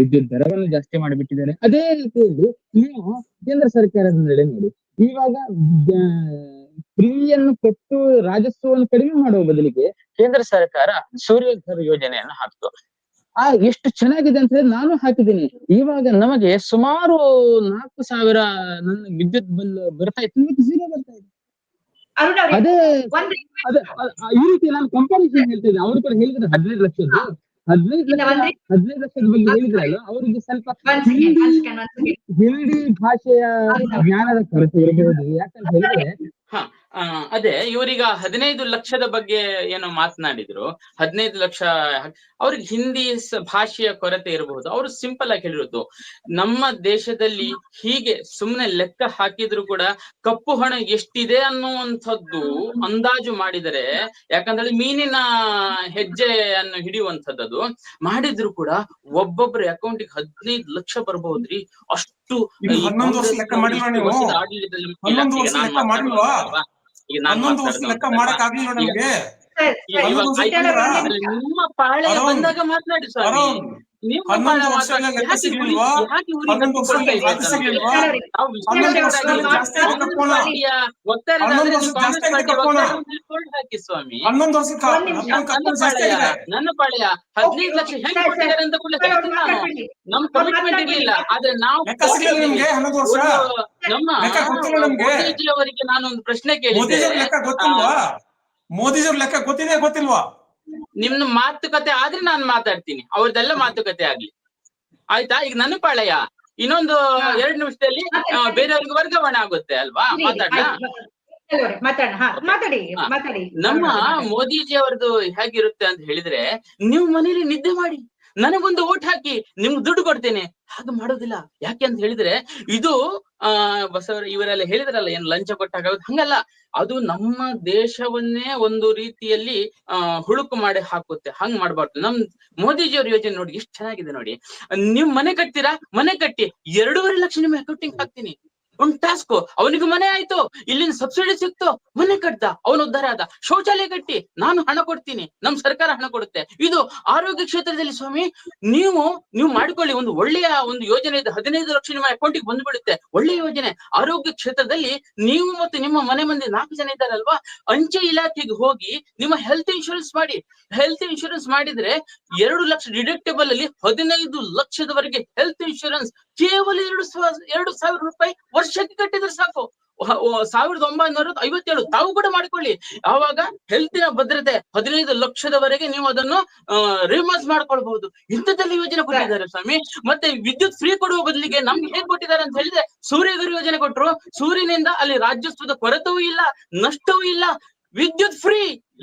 ವಿದ್ಯುತ್ ದರವನ್ನು ಜಾಸ್ತಿ ಮಾಡಿಬಿಟ್ಟಿದ್ದಾರೆ. ಅದೇ ರೀತಿಯಲ್ಲಿ ನೀವು ಕೇಂದ್ರ ಸರ್ಕಾರದ ನಡೆ ನೋಡಿ. ಇವಾಗ ಫ್ರೀಯನ್ನು ಕೊಟ್ಟು ರಾಜಸ್ವವನ್ನು ಕಡಿಮೆ ಮಾಡುವ ಬದಲಿಗೆ ಕೇಂದ್ರ ಸರ್ಕಾರ ಸೂರ್ಯಘರ್ ಯೋಜನೆಯನ್ನು ಹಾಕಿತು. ಆ ಎಷ್ಟು ಚೆನ್ನಾಗಿದೆ ಅಂತ ಹೇಳಿ ನಾನು ಹಾಕಿದ್ದೀನಿ. ಇವಾಗ ನಮಗೆ ಸುಮಾರು ನಾಲ್ಕು ಸಾವಿರ ನನ್ನ ವಿದ್ಯುತ್ ಬಿಲ್ ಬರ್ತಾ ಇತ್ತು. ಇವತ್ತು zero ಬರ್ತಾ ಇದೆ. ಅದೇ ಅದೇ ಈ ರೀತಿ ನಾನು ಕಂಪಾರಿಸನ್ ಹೇಳ್ತಿದ್ದೆ. ಅವ್ರು ಕೂಡ ಹೇಳಿದ್ರೆ ಹದಿನೈದು ಲಕ್ಷದ್ದು. ಹದಿನೈದು ಹದಿನೈದು ಲಕ್ಷದ ಬಗ್ಗೆ ಹೇಳಿದ್ರಲ್ಲ ಅವರಿಗೆ ಸ್ವಲ್ಪ. ಹಿಂದಿ ಭಾಷೆಯ ಜ್ಞಾನದ ಕೊರತೆ ಇರಬಹುದು ಯಾಕಂತ ಹೇಳಿದ್ರೆ हाँ ಆ, ಅದೇ ಇವರೀಗ ಹದಿನೈದು ಲಕ್ಷದ ಬಗ್ಗೆ ಏನೋ ಮಾತನಾಡಿದ್ರು. ಹದಿನೈದು ಲಕ್ಷ ಅವ್ರಿಗೆ ಹಿಂದಿ ಭಾಷೆಯ ಕೊರತೆ ಇರಬಹುದು. ಅವರು ಸಿಂಪಲ್ ಆಗಿ ಹೇಳಿರೋದು. ನಮ್ಮ ದೇಶದಲ್ಲಿ ಹೀಗೆ ಸುಮ್ನೆ ಲೆಕ್ಕ ಹಾಕಿದ್ರು ಕೂಡ ಕಪ್ಪು ಹಣ ಎಷ್ಟಿದೆ ಅನ್ನುವಂಥದ್ದು ಅಂದಾಜು ಮಾಡಿದರೆ ಯಾಕಂದ್ರೆ ಮೀನಿನ ಹೆಜ್ಜೆಯನ್ನು ಹಿಡಿಯುವಂಥದ್ದು ಮಾಡಿದ್ರು ಕೂಡ ಒಬ್ಬೊಬ್ಬರ ಅಕೌಂಟಿಗೆ ಹದಿನೈದು ಲಕ್ಷ ಬರ್ಬಹುದ್ರಿ ಅಷ್ಟು ಆಡಳಿತದಲ್ಲಿ ಹನ್ನೊಂದು ಈಗ ವರ್ಷ ಲೆಕ್ಕ? ಮಾಡಕ್ ಆಗ್ಲಿಲ್ಲ ನಿಮ್ಗೆ ನಿಮ್ಮ ಪಾಳೆ ಬಂದಾಗ ಮಾತನಾಡಿ ಸ್ವಾಮಿ. ಹನ್ನೊಂದು ಲೆಕ್ಕ ಸಿಗ್ಲಿಲ್ವಾ? ಹನ್ನೊಂದು ವರ್ಷ ಸಿಗ್ಲಿಲ್ವಾ? ಹನ್ನೊಂದು ಜಾಸ್ತಿ ಹನ್ನೊಂದು ವರ್ಷ ಜಾಸ್ತಿ ಹಾಕಿ ಹನ್ನೊಂದು ವರ್ಷ ನನ್ನ ಪಾಳೆಯ ಹದಿನೈದು ಲಕ್ಷ ಹೆಂಗ್. ಕೊಟ್ಟಿದ್ದಾರೆ ಅಂತ ಕೂಡ. ನಮ್ ಕಮಿಟ್ಮೆಂಟ್. ಇರ್ಲಿಲ್ಲ. ಆದ್ರೆ ನಾವು ನಿಮ್ಗೆ? ಹನ್ನೊಂದು ವರ್ಷ? ಒಂದು ನಮ್ಮ ಅವರಿಗೆ ನಾನೊಂದು ಪ್ರಶ್ನೆ ಕೇಳಿದ್ದೆ. ಮೋದಿಜಿಯವ್ರ ಲೆಕ್ಕ ಲೆಕ್ಕ ಗೊತ್ತಿದೆ ಗೊತ್ತಿಲ್ವಾ? ನಿಮ್ನ ಮಾತುಕತೆ ಆದ್ರೆ ನಾನು ಮಾತಾಡ್ತೀನಿ. ಅವ್ರದ್ದೆಲ್ಲ ಮಾತುಕತೆ ಆಗ್ಲಿ. ಆಯ್ತಾ? ಈಗ ನನ್ನ ಪಾಳಯ. ಇನ್ನೊಂದು. ಎರಡ್ ನಿಮಿಷದಲ್ಲಿ ಬೇರೆಯವ್ರಿಗೆ ವರ್ಗಾವಣೆ ಆಗುತ್ತೆ ಅಲ್ವಾ? ಇರಿ, ಮಾತಾಡ. ಮಾತಾಡೋಣ ಹಾ ಮಾತಾಡಿ ಹಾ. ನಮ್ಮ. ಮೋದಿಜಿ ಅವ್ರದ್ದು ಹೇಗಿರುತ್ತೆ ಅಂತ ಹೇಳಿದ್ರೆ ನೀವು ಮನೇಲಿ ನಿದ್ದೆ ಮಾಡಿ. ನನಗೊಂದು ಓಟ್ ಹಾಕಿ ನಿಮ್ಗೆ ದುಡ್ಡು ಕೊಡ್ತೇನೆ. ಹಾಗೆ ಮಾಡೋದಿಲ್ಲ. ಯಾಕೆ ಅಂತ ಹೇಳಿದ್ರೆ, ಇದು, ಆ, ಬಸವರ ಇವರೆಲ್ಲ ಹೇಳಿದ್ರಲ್ಲ, ಏನ್ ಲಂಚ ಕೊಟ್ಟಾಗ ಹಂಗಲ್ಲ. ಅದು ನಮ್ಮ ದೇಶವನ್ನೇ ಒಂದು ರೀತಿಯಲ್ಲಿ, ಆ, ಹುಳುಕು ಮಾಡಿ ಹಾಕುತ್ತೆ. ಹಂಗ್ ಮಾಡ್ಬಾರ್ದು. ನಮ್ ಮೋದಿಜಿಯವ್ರ ಯೋಜನೆ ನೋಡಿ ಎಷ್ಟು ಚೆನ್ನಾಗಿದೆ ನೋಡಿ. ನೀವ್ ಮನೆ ಕಟ್ತೀರಾ? ಮನೆ ಕಟ್ಟಿ, ಎರಡೂವರೆ ಲಕ್ಷ ನಿಮ್ಮ ಅಕೌಂಟಿಂಗ್ ಹಾಕ್ತೀನಿ. ಒಂದ್ ಟಾಸ್ಕ್ ಅವನಿಗೆ ಮನೆ ಆಯ್ತು. ಇಲ್ಲಿನ ಸಬ್ಸಿಡಿ ಸಿಕ್ತು. ಮನೆ ಕಟ್ಟ ಅವನು ಉದ್ಧಾರ ಆದ. ಶೌಚಾಲಯ ಕಟ್ಟಿ. ನಾನು ಹಣ ಕೊಡ್ತೀನಿ. ನಮ್ ಸರ್ಕಾರ ಹಣ ಕೊಡುತ್ತೆ. ಇದು ಆರೋಗ್ಯ ಕ್ಷೇತ್ರದಲ್ಲಿ ಸ್ವಾಮಿ, ನೀವು ನೀವು ಮಾಡ್ಕೊಳ್ಳಿ. ಒಂದು ಒಳ್ಳೆಯ ಒಂದು ಯೋಜನೆ ಇದೆ. ಹದಿನೈದು ಲಕ್ಷ ನಿಮ್ಮ ಅಕೌಂಟಿಗೆ ಬಂದ್ಬಿಡುತ್ತೆ. ಒಳ್ಳೆ ಯೋಜನೆ. ಆರೋಗ್ಯ ಕ್ಷೇತ್ರದಲ್ಲಿ ನೀವು ಮತ್ತು ನಿಮ್ಮ ಮನೆ ಮಂದಿ ನಾಲ್ಕು ಜನ ಇದ್ದಾರಲ್ವಾ? ಅಂಚೆ ಇಲಾಖೆಗೆ ಹೋಗಿ ನಿಮ್ಮ ಹೆಲ್ತ್ ಇನ್ಶೂರೆನ್ಸ್ ಮಾಡಿ. ಹೆಲ್ತ್ ಇನ್ಶೂರೆನ್ಸ್ ಮಾಡಿದ್ರೆ ಎರಡು ಲಕ್ಷ ಡಿಡಕ್ಟೇಬಲ್ ಅಲ್ಲಿ ಹದಿನೈದು ಲಕ್ಷದವರೆಗೆ ಹೆಲ್ತ್ ಇನ್ಶೂರೆನ್ಸ್ ಕೇವಲ ಎರಡು ಎರಡು ಸಾವಿರ ರೂಪಾಯಿ ವರ್ಷಕ್ಕೆ ಕಟ್ಟಿದ್ರೆ ಸಾಕು. ಸಾವಿರದ ಒಂಬೈನೂರ ಐವತ್ತೇಳು. ತಾವು ಕೂಡ ಮಾಡ್ಕೊಳ್ಳಿ. ಆವಾಗ ಹೆಲ್ತಿನ ಭದ್ರತೆ ಹದಿನೈದು ಲಕ್ಷದವರೆಗೆ ನೀವು ಅದನ್ನು ರಿಮರ್ಸ್ ಮಾಡ್ಕೊಳ್ಬಹುದು. ಇಂಥದ್ದೆಲ್ಲ ಯೋಜನೆ ಕೊಟ್ಟಿದ್ದಾರೆ ಸ್ವಾಮಿ. ಮತ್ತೆ ವಿದ್ಯುತ್ ಫ್ರೀ ಕೊಡುವ ಬದಲಿಗೆ ನಮ್ಗೆ ಹೇಗ್ ಕೊಟ್ಟಿದ್ದಾರೆ ಅಂತ ಹೇಳಿದ್ರೆ ಸೂರ್ಯಗರು ಯೋಜನೆ ಕೊಟ್ಟರು ಸೂರ್ಯನಿಂದ ಅಲ್ಲಿ ರಾಜ್ಯತ್ವದ ಕೊರತೆಯೂ ಇಲ್ಲ ನಷ್ಟವೂ ಇಲ್ಲ. ವಿದ್ಯುತ್ ಫ್ರೀ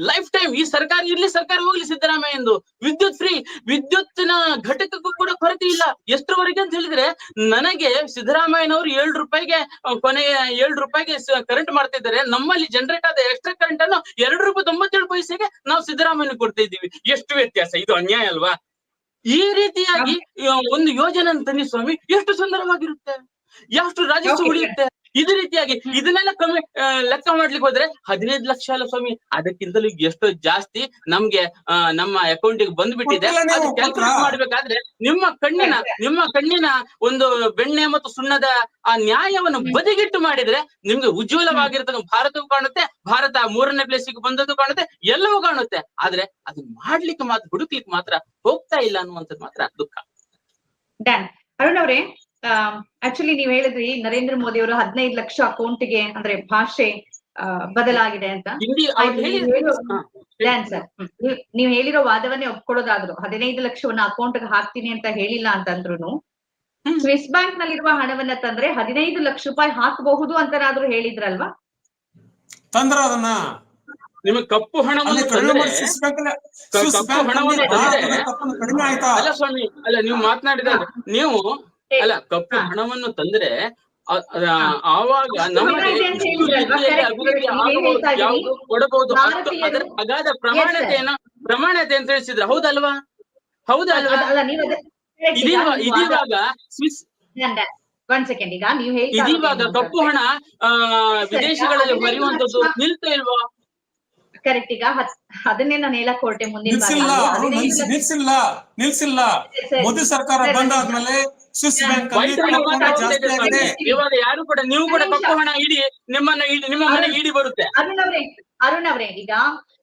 ಲೈಫ್ ಟೈಮ್ ಈ ಸರ್ಕಾರ ಇರ್ಲಿ ಸರ್ಕಾರ ಹೋಗ್ಲಿ ಸಿದ್ದರಾಮಯ್ಯ ಎಂದು. ವಿದ್ಯುತ್ ಫ್ರೀ ವಿದ್ಯುತ್ನ ಘಟಕಕ್ಕೂ ಕೂಡ ಕೊರತೆ ಇಲ್ಲ. ಎಷ್ಟರವರೆಗೆ ಅಂತ ಹೇಳಿದ್ರೆ ನನಗೆ ಸಿದ್ದರಾಮಯ್ಯನವರು ಏಳು ರೂಪಾಯಿಗೆ ಕೊನೆ ಕೊನೆಗೆ ಏಳು ರೂಪಾಯಿಗೆ ಕರೆಂಟ್ ಮಾಡ್ತಿದ್ದಾರೆ. ನಮ್ಮಲ್ಲಿ ಜನರೇಟ್ ಆದ ಎಕ್ಸ್ಟ್ರಾ ಕರೆಂಟ್ ಅನ್ನು ಎರಡು ರೂಪಾಯಿ ತೊಂಬತ್ತೇಳು ಪೈಸೆಗೆ ನಾವು ಸಿದ್ದರಾಮಯ್ಯ ಕೊಡ್ತಾ ಇದ್ದೀವಿ. ಎಷ್ಟು ವ್ಯತ್ಯಾಸ? ಇದು ಅನ್ಯಾಯ ಅಲ್ವಾ? ಈ ರೀತಿಯಾಗಿ ಒಂದು ಯೋಜನೆ ಅಂತ ಸ್ವಾಮಿ ಎಷ್ಟು ಸುಂದರವಾಗಿರುತ್ತೆ? ಎಷ್ಟು ರಾಜಸ್ವ. ಉಳಿಯುತ್ತೆ? ಇದೇ ರೀತಿಯಾಗಿ ಇದನ್ನೆಲ್ಲ ಕಮ್ಮಿ ಲೆಕ್ಕ ಮಾಡ್ಲಿಕ್ಕೆ ಹೋದ್ರೆ ಹದಿನೈದು ಲಕ್ಷ ಅಲ್ಲ ಸ್ವಾಮಿ. ಅದಕ್ಕಿಂತಲೂ ಎಷ್ಟೋ ಜಾಸ್ತಿ ನಮ್ಗೆ ನಮ್ಮ ನಮ್ಮ ಅಕೌಂಟಿಗೆ ಬಂದ್ಬಿಟ್ಟಿದೆ. ಅದು ಕ್ಯಾಲ್ಕುಲೇಟ್ ಮಾಡ್ಬೇಕಾದ್ರೆ ನಿಮ್ಮ ಕಣ್ಣಿನ ನಿಮ್ಮ ಕಣ್ಣಿನ ಒಂದು ಬೆಣ್ಣೆ ಮತ್ತು ಸುಣ್ಣದ ಆ ನ್ಯಾಯವನ್ನು ಬದಿಗಿಟ್ಟು ಮಾಡಿದ್ರೆ ನಿಮ್ಗೆ ಉಜ್ವಲವಾಗಿರ್ತಕ್ಕ ಭಾರತವು ಕಾಣುತ್ತೆ. ಭಾರತ ಮೂರನೇ ಪ್ಲೇಸಿಗೆ ಬಂದದ್ದು ಕಾಣುತ್ತೆ. ಎಲ್ಲವೂ ಕಾಣುತ್ತೆ. ಆದ್ರೆ ಅದು ಮಾಡ್ಲಿಕ್ಕೆ ಮಾತ್ರ ಹುಡುಕ್ಲಿಕ್ಕೆ ಮಾತ್ರ ಹೋಗ್ತಾ ಇಲ್ಲ ಅನ್ನುವಂಥದ್ದು ಮಾತ್ರ ದುಃಖ. ಡನ್. ಅರುಣ್ ಅವರೇ ಆಕ್ಚುಲಿ ನೀವ್ ಹೇಳಿದ್ರಿ ನರೇಂದ್ರ ಮೋದಿ ಅವರು ಹದಿನೈದು ಲಕ್ಷ ಅಕೌಂಟ್ಗೆ ಅಂದ್ರೆ ಭಾಷೆ ಬದಲಾಗಿದೆ ಅಂತ. ಸರ್. ನೀವ್ ಹೇಳಿರೋ ವಾದವನ್ನೇ ಒಪ್ಕೊಳ್ಳೋದಾದ್ರು. ಹದಿನೈದು ಲಕ್ಷವನ್ನ ಅಕೌಂಟ್ಗೆ ಹಾಕ್ತೀನಿ ಅಂತ ಹೇಳಿಲ್ಲ ಅಂತಂದ್ರು. ಸ್ವಿಸ್ ಬ್ಯಾಂಕ್ ನಲ್ಲಿರುವ ಹಣವನ್ನ ತಂದ್ರೆ ಹದಿನೈದು ಲಕ್ಷ ರೂಪಾಯಿ ಹಾಕಬಹುದು ಅಂತನಾದ್ರೂ ಹೇಳಿದ್ರಲ್ವಾ? ತಂದ್ರ ಅದನ್ನ. ನಿಮಗೆ ಕಪ್ಪು ಹಣವನ್ನು ಕಪ್ಪು ಹಣವನ್ನು ಅಲ್ಲ ಸ್ವಾಮಿ ಅಲ್ಲ ನೀವು ಮಾತನಾಡಿದ ನೀವು ಅಲ್ಲ ಕಪ್ಪು ಹಣವನ್ನು ತಂದ್ರೆ. ಆವಾಗ ನಮಗೆ ಕೊಡಬಹುದು ಅದರ ಅಗಾಧ ಪ್ರಮಾಣತೆಯನ್ನ ಪ್ರಮಾಣತೆ ಅಂತ ತಿಳಿಸಿದ್ರ ಹೌದಲ್ವಾ? ಹೌದಲ್ವಾ? ಇದೀವಾಗ ಸ್ವಿಸ್. ಒಂದ್ ಸೆಕೆಂಡ್ ಈಗ. ನೀವು ಇದೀವಾಗ ಕಪ್ಪು ಹಣ ಆ ವಿದೇಶಗಳಲ್ಲಿ ಬರೆಯುವಂತದ್ದು ನಿಲ್ತಾ ಇಲ್ವಾ? ಕರೆಕ್ಟ್ ಈಗ ಅದನ್ನೇ ನಾನು ಹೇಳಕ್ ಹೊರಟೆ ಮುಂದಿನ ನಿಲ್ಸಿಲ್ಲ. ನಿಲ್ಸಿಲ್ಲ. ನಿಲ್ಸಿಲ್ಲ. ಮೋದಿ ಸರ್ಕಾರ ಸರಿ. ಬಂದಾದ್ಮೇಲೆ ಸ್ವಿಸ್ ಬ್ಯಾಂಕ್ ಜಾಸ್ತಿ ಆಗಿದೆ. ಇವಾಗ ಯಾರು ಕೂಡ ನೀವು ಕೂಡ. ಕಪ್ಪು ಹಣ ಇಡಿ. ನಿಮ್ಮನ್ನ ಇಡಿ ನಿಮ್ಮ ಮನೆಗೆ ಇಡಿ ಬರುತ್ತೆ. ಅರುಣ್ ಅವರೇ ಅರುಣ್ ಅವ್ರೆ ಈಗ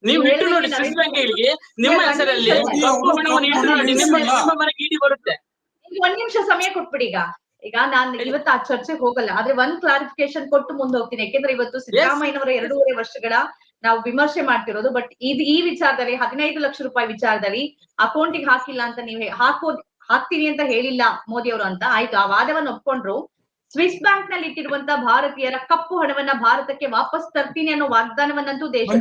ನೀವು ಇಟ್ಟು ನೋಡಿ ಸ್ವಿಸ್ ಬ್ಯಾಂಕ್ಗೆ ನಿಮ್ಮ ಹೆಸರಲ್ಲಿ. ಕಪ್ಪು ಹಣವನ್ನು ಇಟ್ಟು ನೋಡಿ. ನಿಮ್ಮ ನಿಮ್ಮ ಮನೆಗೆ ಇಡಿ ಬರುತ್ತೆ. ಒಂದ್ ನಿಮಿಷ ಸಮಯ ಕೊಟ್ಬಿಡಿ ಈಗ. ಈಗ ನಾನು ಇವತ್ತು ಆ ಚರ್ಚೆಗೆ ಹೋಗಲ್ಲ. ಆದ್ರೆ ಒಂದ್ ಕ್ಲಾರಿಫಿಕೇಶನ್ ಕೊಟ್ಟು ಮುಂದೆ ಹೋಗ್ತೀನಿ. ಯಾಕೆಂದ್ರೆ ಇವತ್ತು ಸಿದ್ದರಾಮಯ್ಯನವರ ಎರಡೂವರೆ ವರ್ಷಗಳ ನಾವು ವಿಮರ್ಶೆ ಮಾಡ್ತಿರೋದು ಬಟ್ ಇದು ಈ ವಿಚಾರದಲ್ಲಿ ಹದಿನೈದು ಲಕ್ಷ ರೂಪಾಯಿ ವಿಚಾರದಲ್ಲಿ ಅಕೌಂಟಿಗೆ ಹಾಕಿಲ್ಲ ಅಂತ ನೀವು ಹಾಕೋ ಹಾಕ್ತೀನಿ ಅಂತ ಹೇಳಿಲ್ಲ ಮೋದಿ ಅವರು ಅಂತ ಆಯ್ತು ಆ ವಾದವನ್ನು ಒಪ್ಕೊಂಡ್ರು. ಸ್ವಿಸ್ ಬ್ಯಾಂಕ್ನಲ್ಲಿ ಇಟ್ಟಿರುವಂತ ಭಾರತೀಯರ ಕಪ್ಪು ಹಣವನ್ನ ಭಾರತಕ್ಕೆ ವಾಪಸ್ ತರ್ತೀನಿ ಅನ್ನೋ ವಾಗ್ದಾನವನ್ನಂತೂ ದೇಶದ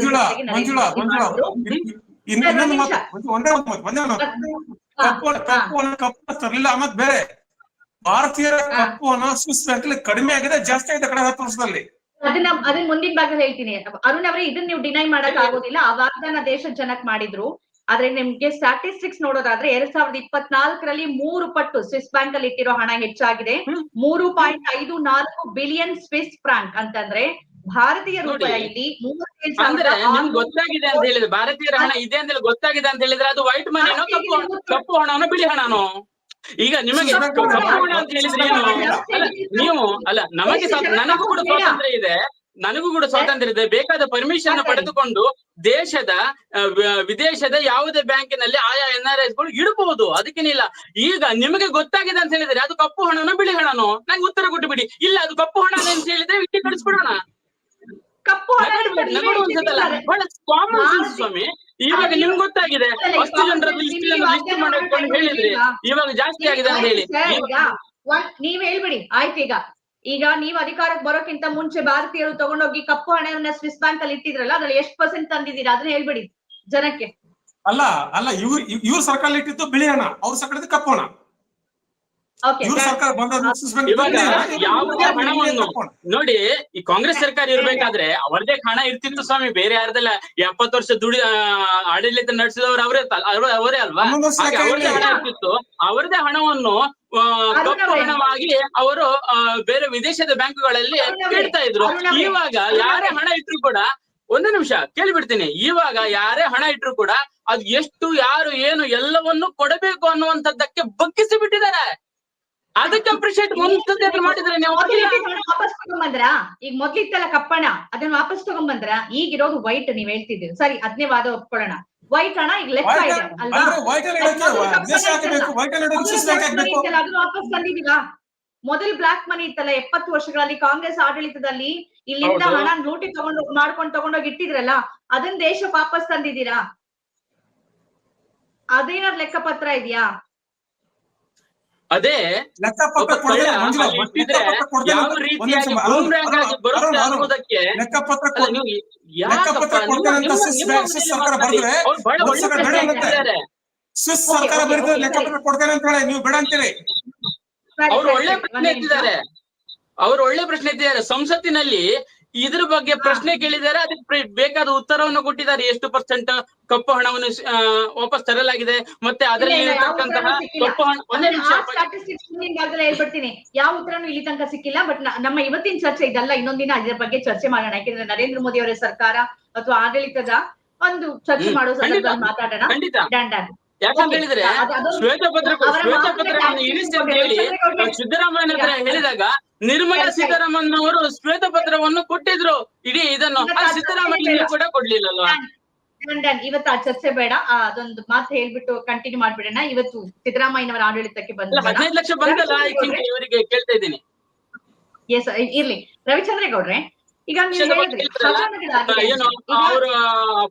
ಭಾರತೀಯರ ಕಪ್ಪು ಹಣ ಸ್ವಿಸ್ ಬ್ಯಾಂಕ್ ಕಡಿಮೆ ಆಗಿದೆ ಜಾಸ್ತಿ ಆಗಿದೆ ಕಡೆ ಹತ್ತು ವರ್ಷದಲ್ಲಿ. ಅದನ್ನ ಅದನ್ನ ಮುಂದಿನ ಭಾಗದಲ್ಲಿ ಹೇಳ್ತೀನಿ ಅರುಣ್ ಅವರೇ ಇದನ್ನ ನೀವು ಡಿನೈ ಮಾಡಕ್ ಆಗೋದಿಲ್ಲ. ಆ ವಾಗ್ದಾನ ದೇಶ ಜನಕ್ ಮಾಡಿದ್ರು. ಆದ್ರೆ ನಿಮ್ಗೆ ಸ್ಟಾಟಿಸ್ಟಿಕ್ಸ್ ನೋಡೋದಾದ್ರೆ ಎರಡ್ ಸಾವಿರದ ಇಪ್ಪತ್ನಾಲ್ಕರಲ್ಲಿ ಮೂರು ಪಟ್ಟು ಸ್ವಿಸ್ ಬ್ಯಾಂಕ್ ಅಲ್ಲಿ ಇಟ್ಟಿರೋ ಹಣ ಹೆಚ್ಚಾಗಿದೆ. ಮೂರು ಪಾಯಿಂಟ್ ಐದು ನಾಲ್ಕು ಬಿಲಿಯನ್ ಸ್ವಿಸ್ ಫ್ರಾಂಕ್ ಅಂತಂದ್ರೆ ಭಾರತೀಯ ರೂಪಾಯಿ ಗೊತ್ತಾಗಿದೆ ಅಂತ ಹೇಳಿದ್ರೆ. ಭಾರತೀಯ ಹಣ ಇದೆ ಅಂತ ಹೇಳಿ ಗೊತ್ತಾಗಿದೆ ಅಂತ ಹೇಳಿದ್ರೆ ಅದು ವೈಟ್ ಮನೆ ಕಪ್ಪು ಕಪ್ಪು ಹಣನೋ ಬಿಳಿ ಹಣನೋ? ಈಗ ನಿಮಗೆ. ಹಣ ಅಂತ ಹೇಳಿದ್ರೆ ನೀವು ಅಲ್ಲ ನಮಗೆ ನನಗೂ ಕೂಡ ಸ್ವಾತಂತ್ರ್ಯ ಇದೆ. ನನಗೂ ಕೂಡ ಸ್ವಾತಂತ್ರ್ಯ ಇದೆ. ಬೇಕಾದ ಪರ್ಮಿಷನ್ ಪಡೆದುಕೊಂಡು ದೇಶದ ವಿದೇಶದ ಯಾವುದೇ ಬ್ಯಾಂಕಿನಲ್ಲಿ ಆಯಾ ಎನ್ ಆರ್ ಎಸ್ಗಳು ಇಡಬಹುದು. ಅದಕ್ಕೇನಿಲ್ಲ ಈಗ ನಿಮಗೆ ಗೊತ್ತಾಗಿದೆ ಅಂತ ಹೇಳಿದ್ರೆ ಅದು ಕಪ್ಪು ಹಣನೋ ಬಿಳಿ ಹಣನೋ? ನಂಗೆ ಉತ್ತರ ಕೊಟ್ಟು ಬಿಡಿ ಇಲ್ಲ ಅದು ಕಪ್ಪು ಹಣ ಅಂತ ಹೇಳಿದ್ರೆ ವಿಟ್ಟಿ ಕಳಿಸ್ಬಿಡೋಣ ಕಪ್ಪು ಹಣ ಬಹಳ ಕಾಮನ್ ಸ್ವಾಮಿ. ಇವಾಗ ನಿಮ್ಗೆ ಗೊತ್ತಾಗಿದೆ ಅಷ್ಟು ಜನರಲ್ಲಿ ಲಿಸ್ಟ್ ಮಾಡ್ಕೊಂಡು ಹೇಳಿದ್ರಿ. ಇವಾಗ ಜಾಸ್ತಿ ಆಗಿದೆ ಅಂತ ಹೇಳಿ. ನೀವ್ ಹೇಳ್ಬಿಡಿ ಆಯ್ತು ಈಗ. ಈಗ ನೀವ್ ಅಧಿಕಾರಕ್ಕೆ ಬರೋಕ್ಕಿಂತ ಮುಂಚೆ ಭಾರತೀಯರು ತಗೊಂಡೋಗಿ ಕಪ್ಪು ಹಣವನ್ನ ಸ್ವಿಸ್ ಬ್ಯಾಂಕ್ ಅಲ್ಲಿ ಇಟ್ಟಿದ್ರಲ್ಲ ಅದ್ರಲ್ಲಿ ಎಷ್ಟು ಪರ್ಸೆಂಟ್ ತಂದಿದ್ದೀರಾ? ಅದನ್ನ ಹೇಳ್ಬಿಡಿ ಜನಕ್ಕೆ. ಅಲ್ಲ ಅಲ್ಲ ಇವ್ರ ಇವ್ರ ಸರ್ಕಾರ ಇಟ್ಟಿದ್ದು ಬಿಳಿ ಹಣ ಅವ್ರ ಸರ್ಕಾರ ಕಪ್ಪು ಹಣ. ನೋಡಿ ಈ ಕಾಂಗ್ರೆಸ್ ಸರ್ಕಾರ ಇರ್ಬೇಕಾದ್ರೆ ಅವರದೇ ಹಣ ಇರ್ತಿತ್ತು ಸ್ವಾಮಿ ಬೇರೆ ಯಾರ್ದಲ್ಲ ಎಪ್ಪತ್ತು ವರ್ಷ ದುಡಿ ಆ, ಆಡಳಿತ ನಡೆಸಿದವರು ಅವರೇ ಅವರೇ ಅಲ್ವಾ? ಅವರದೇ ಹಣ ಇರ್ತಿತ್ತು. ಅವರದೇ ಹಣವನ್ನು ಕಪ್ಪು ಹಣವಾಗಿ ಅವರು ಬೇರೆ ವಿದೇಶದ ಬ್ಯಾಂಕುಗಳಲ್ಲಿ ಕೇಳ್ತಾ ಇಡ್ತಾ ಇದ್ರು ಇವಾಗ ಯಾರೇ ಹಣ ಇಟ್ರು ಕೂಡ ಒಂದು ನಿಮಿಷ ಕೇಳಿಬಿಡ್ತೀನಿ. ಇವಾಗ ಯಾರೇ ಹಣ ಇಟ್ರು ಕೂಡ ಅದು ಎಷ್ಟು ಯಾರು ಏನು ಎಲ್ಲವನ್ನು ಕೊಡಬೇಕು ಅನ್ನುವಂಥದ್ದಕ್ಕೆ ಬಗ್ಗಿಸಿ ಬಿಟ್ಟಿದ್ದಾರೆ. ಅದಕ್ಕೆ ಅಪ್ರಿಶಿಯೇಟ್ ಮುಂದೆ ಮಾಡಿದ್ರೆ ವಾಪಸ್ ತಗೊಂಬಂದ್ರ? ಈಗ ಮೊದ್ಲಿತ್ತಲ್ಲ ಕಪ್ಪಣ ಅದನ್ನ ವಾಪಸ್ ತಗೊಂಬಂದ್ರ? ಈಗ ಇರೋದು ವೈಟ್ ನೀವ್ ಹೇಳ್ತಿದ್ದೀರಿ. ಸರಿ ಅದ್ನೇ ವಾದ ಒಪ್ಕೊಳ್ಳೋಣ. ವೈಟ್ ಹಣ ಈಗ ಲೆಕ್ಕ ಇದೆ ಅಲ್ವಾ? ವಾಪಸ್ ತಂದಿದ್ದೀರಾ ಮೊದಲು ಬ್ಲಾಕ್ ಮನಿ ಇತ್ತಲ್ಲ ಎಪ್ಪತ್ತು ವರ್ಷಗಳಲ್ಲಿ ಕಾಂಗ್ರೆಸ್ ಆಡಳಿತದಲ್ಲಿ ಇಲ್ಲಿಂದ ಹಣ ಲೂಟಿ ತಗೊಂಡು ಮಾಡ್ಕೊಂಡು ತಗೊಂಡೋಗಿ ಇಟ್ಟಿದ್ರಲ್ಲ ಅದನ್ನ ದೇಶ ವಾಪಸ್ ತಂದಿದ್ದೀರಾ? ಅದೇನಾದ್ರು ಲೆಕ್ಕಪತ್ರ ಇದೆಯಾ? ಅದೇ ಸರ್ಕಾರ ಬರೀತದೆ ಲೆಕ್ಕಪತ್ರ ಕೊಡ್ತೇನೆ ಅಂತ ಹೇಳಿ ನೀವು ಬೇಡ ಅಂತೀರಿ. ಅವ್ರು ಒಳ್ಳೆ ಪ್ರಶ್ನೆ ಎತ್ತಿದ್ದಾರೆ ಅವ್ರು ಒಳ್ಳೆ ಪ್ರಶ್ನೆ ಎತ್ತಿದ್ದಾರೆ ಸಂಸತ್ತಿನಲ್ಲಿ ಇದ್ರ ಬಗ್ಗೆ ಪ್ರಶ್ನೆ ಕೇಳಿದ್ದಾರೆ ಅದಕ್ಕೆ ಬೇಕಾದ ಉತ್ತರವನ್ನು ಕೊಟ್ಟಿದ್ದಾರೆ. ಎಷ್ಟು ಪರ್ಸೆಂಟ್ ಕಪ್ಪು ಹಣವನ್ನು ವಾಪಸ್ ತರಲಾಗಿದೆ. ಮತ್ತೆ ಅದರಲ್ಲಿ. ಕಪ್ಪು ಹಣ ಒಂದೇ ಹೇಳ್ಬಿಡ್ತೀನಿ. ಯಾವ ಉತ್ತರನು ಇಲ್ಲಿ ತನಕ ಸಿಕ್ಕಿಲ್ಲ ಬಟ್ ನಮ್ಮ ಇವತ್ತಿನ ಚರ್ಚೆ ಇದಲ್ಲ. ಇನ್ನೊಂದಿನ ಇದರ ಬಗ್ಗೆ ಚರ್ಚೆ ಮಾಡೋಣ. ಯಾಕೆಂದ್ರೆ ನರೇಂದ್ರ ಮೋದಿ ಅವರ ಸರ್ಕಾರ ಅಥವಾ ಆಡಳಿತದ ಒಂದು ಚರ್ಚೆ ಮಾಡೋ ಸಂದರ್ಭದಲ್ಲಿ. ಮಾತಾಡೋಣ. ಯಾಕಂತ. ಹೇಳಿದ್ರೆ? ಶ್ವೇತ ಅವರ ಇರಿಸಿ ಅಂತ ಹೇಳಿ. ಸಿದ್ದರಾಮಯ್ಯ ಹತ್ರ ಹೇಳಿದಾಗ ನಿರ್ಮಲಾ. ಸೀತಾರಾಮನ್ ಅವರು ಶ್ವೇತಪತ್ರವನ್ನು ಕೊಟ್ಟಿದ್ರು. ಇಡೀ ಇದನ್ನು ಸಿದ್ದರಾಮಯ್ಯ ಕೂಡ ಕೊಡ್ಲಿಲ್ಲಲ್ವಾ? ಇವತ್ತು ಆ ಚರ್ಚೆ ಬೇಡ. ಅದೊಂದು ಮಾತು ಹೇಳ್ಬಿಟ್ಟು ಕಂಟಿನ್ಯೂ ಮಾಡ್ಬಿಡೋಣ. ಇವತ್ತು ಸಿದ್ದರಾಮಯ್ಯನವರ ಆಡಳಿತಕ್ಕೆ ಬಂದ ಹದಿನೈದು ಲಕ್ಷ ಬಂದಲ್ಲ ಇವರಿಗೆ ಕೇಳ್ತಾ ಇದ್ದೀನಿ. ಎಸ್ ಇರ್ಲಿ. ರವಿಚಂದ್ರೇಗೌಡ್ರೆ ಈಗ ಏನು ಅಂತ.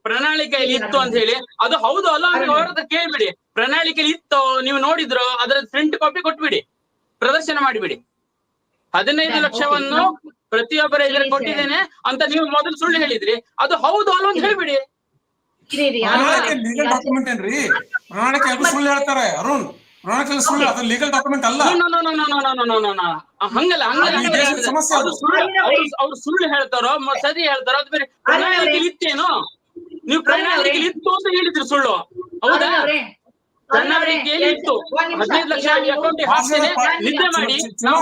ಪ್ರಣಾಳಿಕೆಯಲ್ಲಿ ಇತ್ತು ಅಂತ ಹೇಳಿ. ಅದು ಹೌದು ಅಲ್ಲ ಅವ್ರದ್ದು. ಅವ್ರ ಕೇಳ್ಬಿಡಿ. ಪ್ರಣಾಳಿಕೆಯಲ್ಲಿ ಇತ್ತು ನೀವು ನೋಡಿದ್ರು ಅದರ ಪ್ರಿಂಟ್ ಕಾಪಿ ಕೊಟ್ಬಿಡಿ. ಪ್ರದರ್ಶನ ಮಾಡಿಬಿಡಿ. ಹದಿನೈದು. ಲಕ್ಷವನ್ನು ಪ್ರತಿಯೊಬ್ಬರ ಇದ್ರಲ್ಲಿ. ಕೊಟ್ಟಿದ್ದೇನೆ ಅಂತ ನೀವು ಮೊದಲು ಸುಳ್ಳು ಹೇಳಿದ್ರಿ. ಅದು ಹೌದು ಅಲ್ಲ ಅಂತ ಹೇಳ್ಬಿಡಿ. ಡಾಕ್ಯುಮೆಂಟ್ ಏನ್ರಿ? ಪ್ರಣಾಳಿಕೆ ಸುಳ್ಳು ಹೇಳ್ತಾರೆ? ಅರುಣ್. ಅದು ಲೀಗಲ್ ಡಾಕ್ಯುಮೆಂಟ್ ಅಲ್ಲ. ಹಂಗಲ್ಲ ಹಂಗಲ್ಲ ಸಮಸ್ಯೆ ಅವ್ರು ಸುಳ್ಳು ಹೇಳ್ತಾರೋ ಸರಿ ಹೇಳ್ತಾರೋ ಅದು ಬೇರೆ. ಪ್ರಣಾಳಿಕೆ ಇತ್ತೇನು? ನೀವು ಪ್ರಣಾಳಿಕೆ ಇತ್ತು ಅಂತ ಹೇಳಿದ್ರಿ ಸುಳ್ಳು. ಹೌದಾ? ಇತ್ತು. ಲಕ್ಷ ಅಕೌಂಟ್ ಮಾಡಿ. ನಾವು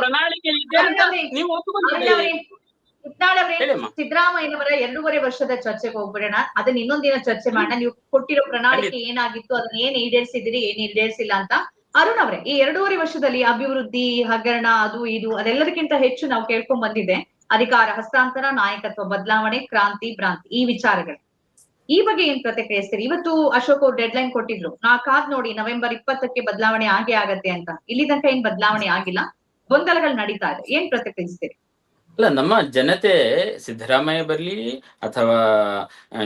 ಪ್ರಣಾಳಿಕೆ ನೀವು ಸಿದ್ದರಾಮಯ್ಯನವರ ಎರಡೂವರೆ ವರ್ಷದ ಚರ್ಚೆಗೆ ಹೋಗ್ಬಿಡೋಣ. ಅದನ್ನ ಇನ್ನೊಂದಿನ ಚರ್ಚೆ ಮಾಡೋಣ. ನೀವು ಕೊಟ್ಟಿರೋ ಪ್ರಣಾಳಿಕೆ ಏನಾಗಿತ್ತು ಅದನ್ನ ಏನ್ ಈಡೇರಿಸಿದಿರಿ ಏನ್ ಈಡೇರಿಸಿಲ್ಲ ಅಂತ ಅರುಣ್ ಅವರೇ ಈ ಎರಡೂವರೆ ವರ್ಷದಲ್ಲಿ ಅಭಿವೃದ್ಧಿ ಹಗರಣ ಅದು ಇದು ಅದೆಲ್ಲದಕ್ಕಿಂತ ಹೆಚ್ಚು ನಾವು ಕೇಳ್ಕೊಂಡ್ ಬಂದಿದೆ ಅಧಿಕಾರ ಹಸ್ತಾಂತರ ನಾಯಕತ್ವ ಬದಲಾವಣೆ ಕ್ರಾಂತಿ ಭ್ರಾಂತಿ ಈ ವಿಚಾರಗಳು. ಈ ಬಗ್ಗೆ ಏನ್ ಪ್ರತಿಕ್ರಿಯಿಸ್ತೀರಿ? ಇವತ್ತು ಅಶೋಕ್ ಅವ್ರು ಡೆಡ್ ಲೈನ್ ಕೊಟ್ಟಿದ್ರು. ನಾ ಕಾದ್ ನೋಡಿ ನವೆಂಬರ್ ಇಪ್ಪತ್ತಕ್ಕೆ ಬದಲಾವಣೆ ಆಗೇ ಆಗತ್ತೆ ಅಂತ. ಇಲ್ಲಿ ತನಕ ಏನ್ ಬದಲಾವಣೆ ಆಗಿಲ್ಲ. ಗೊಂದಲಗಳು ನಡೀತಾ ಇದೆ. ಏನ್ ಪ್ರತಿಕ್ರಿಯಿಸ್ತೀರಿ? ಅಲ್ಲ ನಮ್ಮ ಜನತೆ ಸಿದ್ದರಾಮಯ್ಯ ಬರ್ಲಿ ಅಥವಾ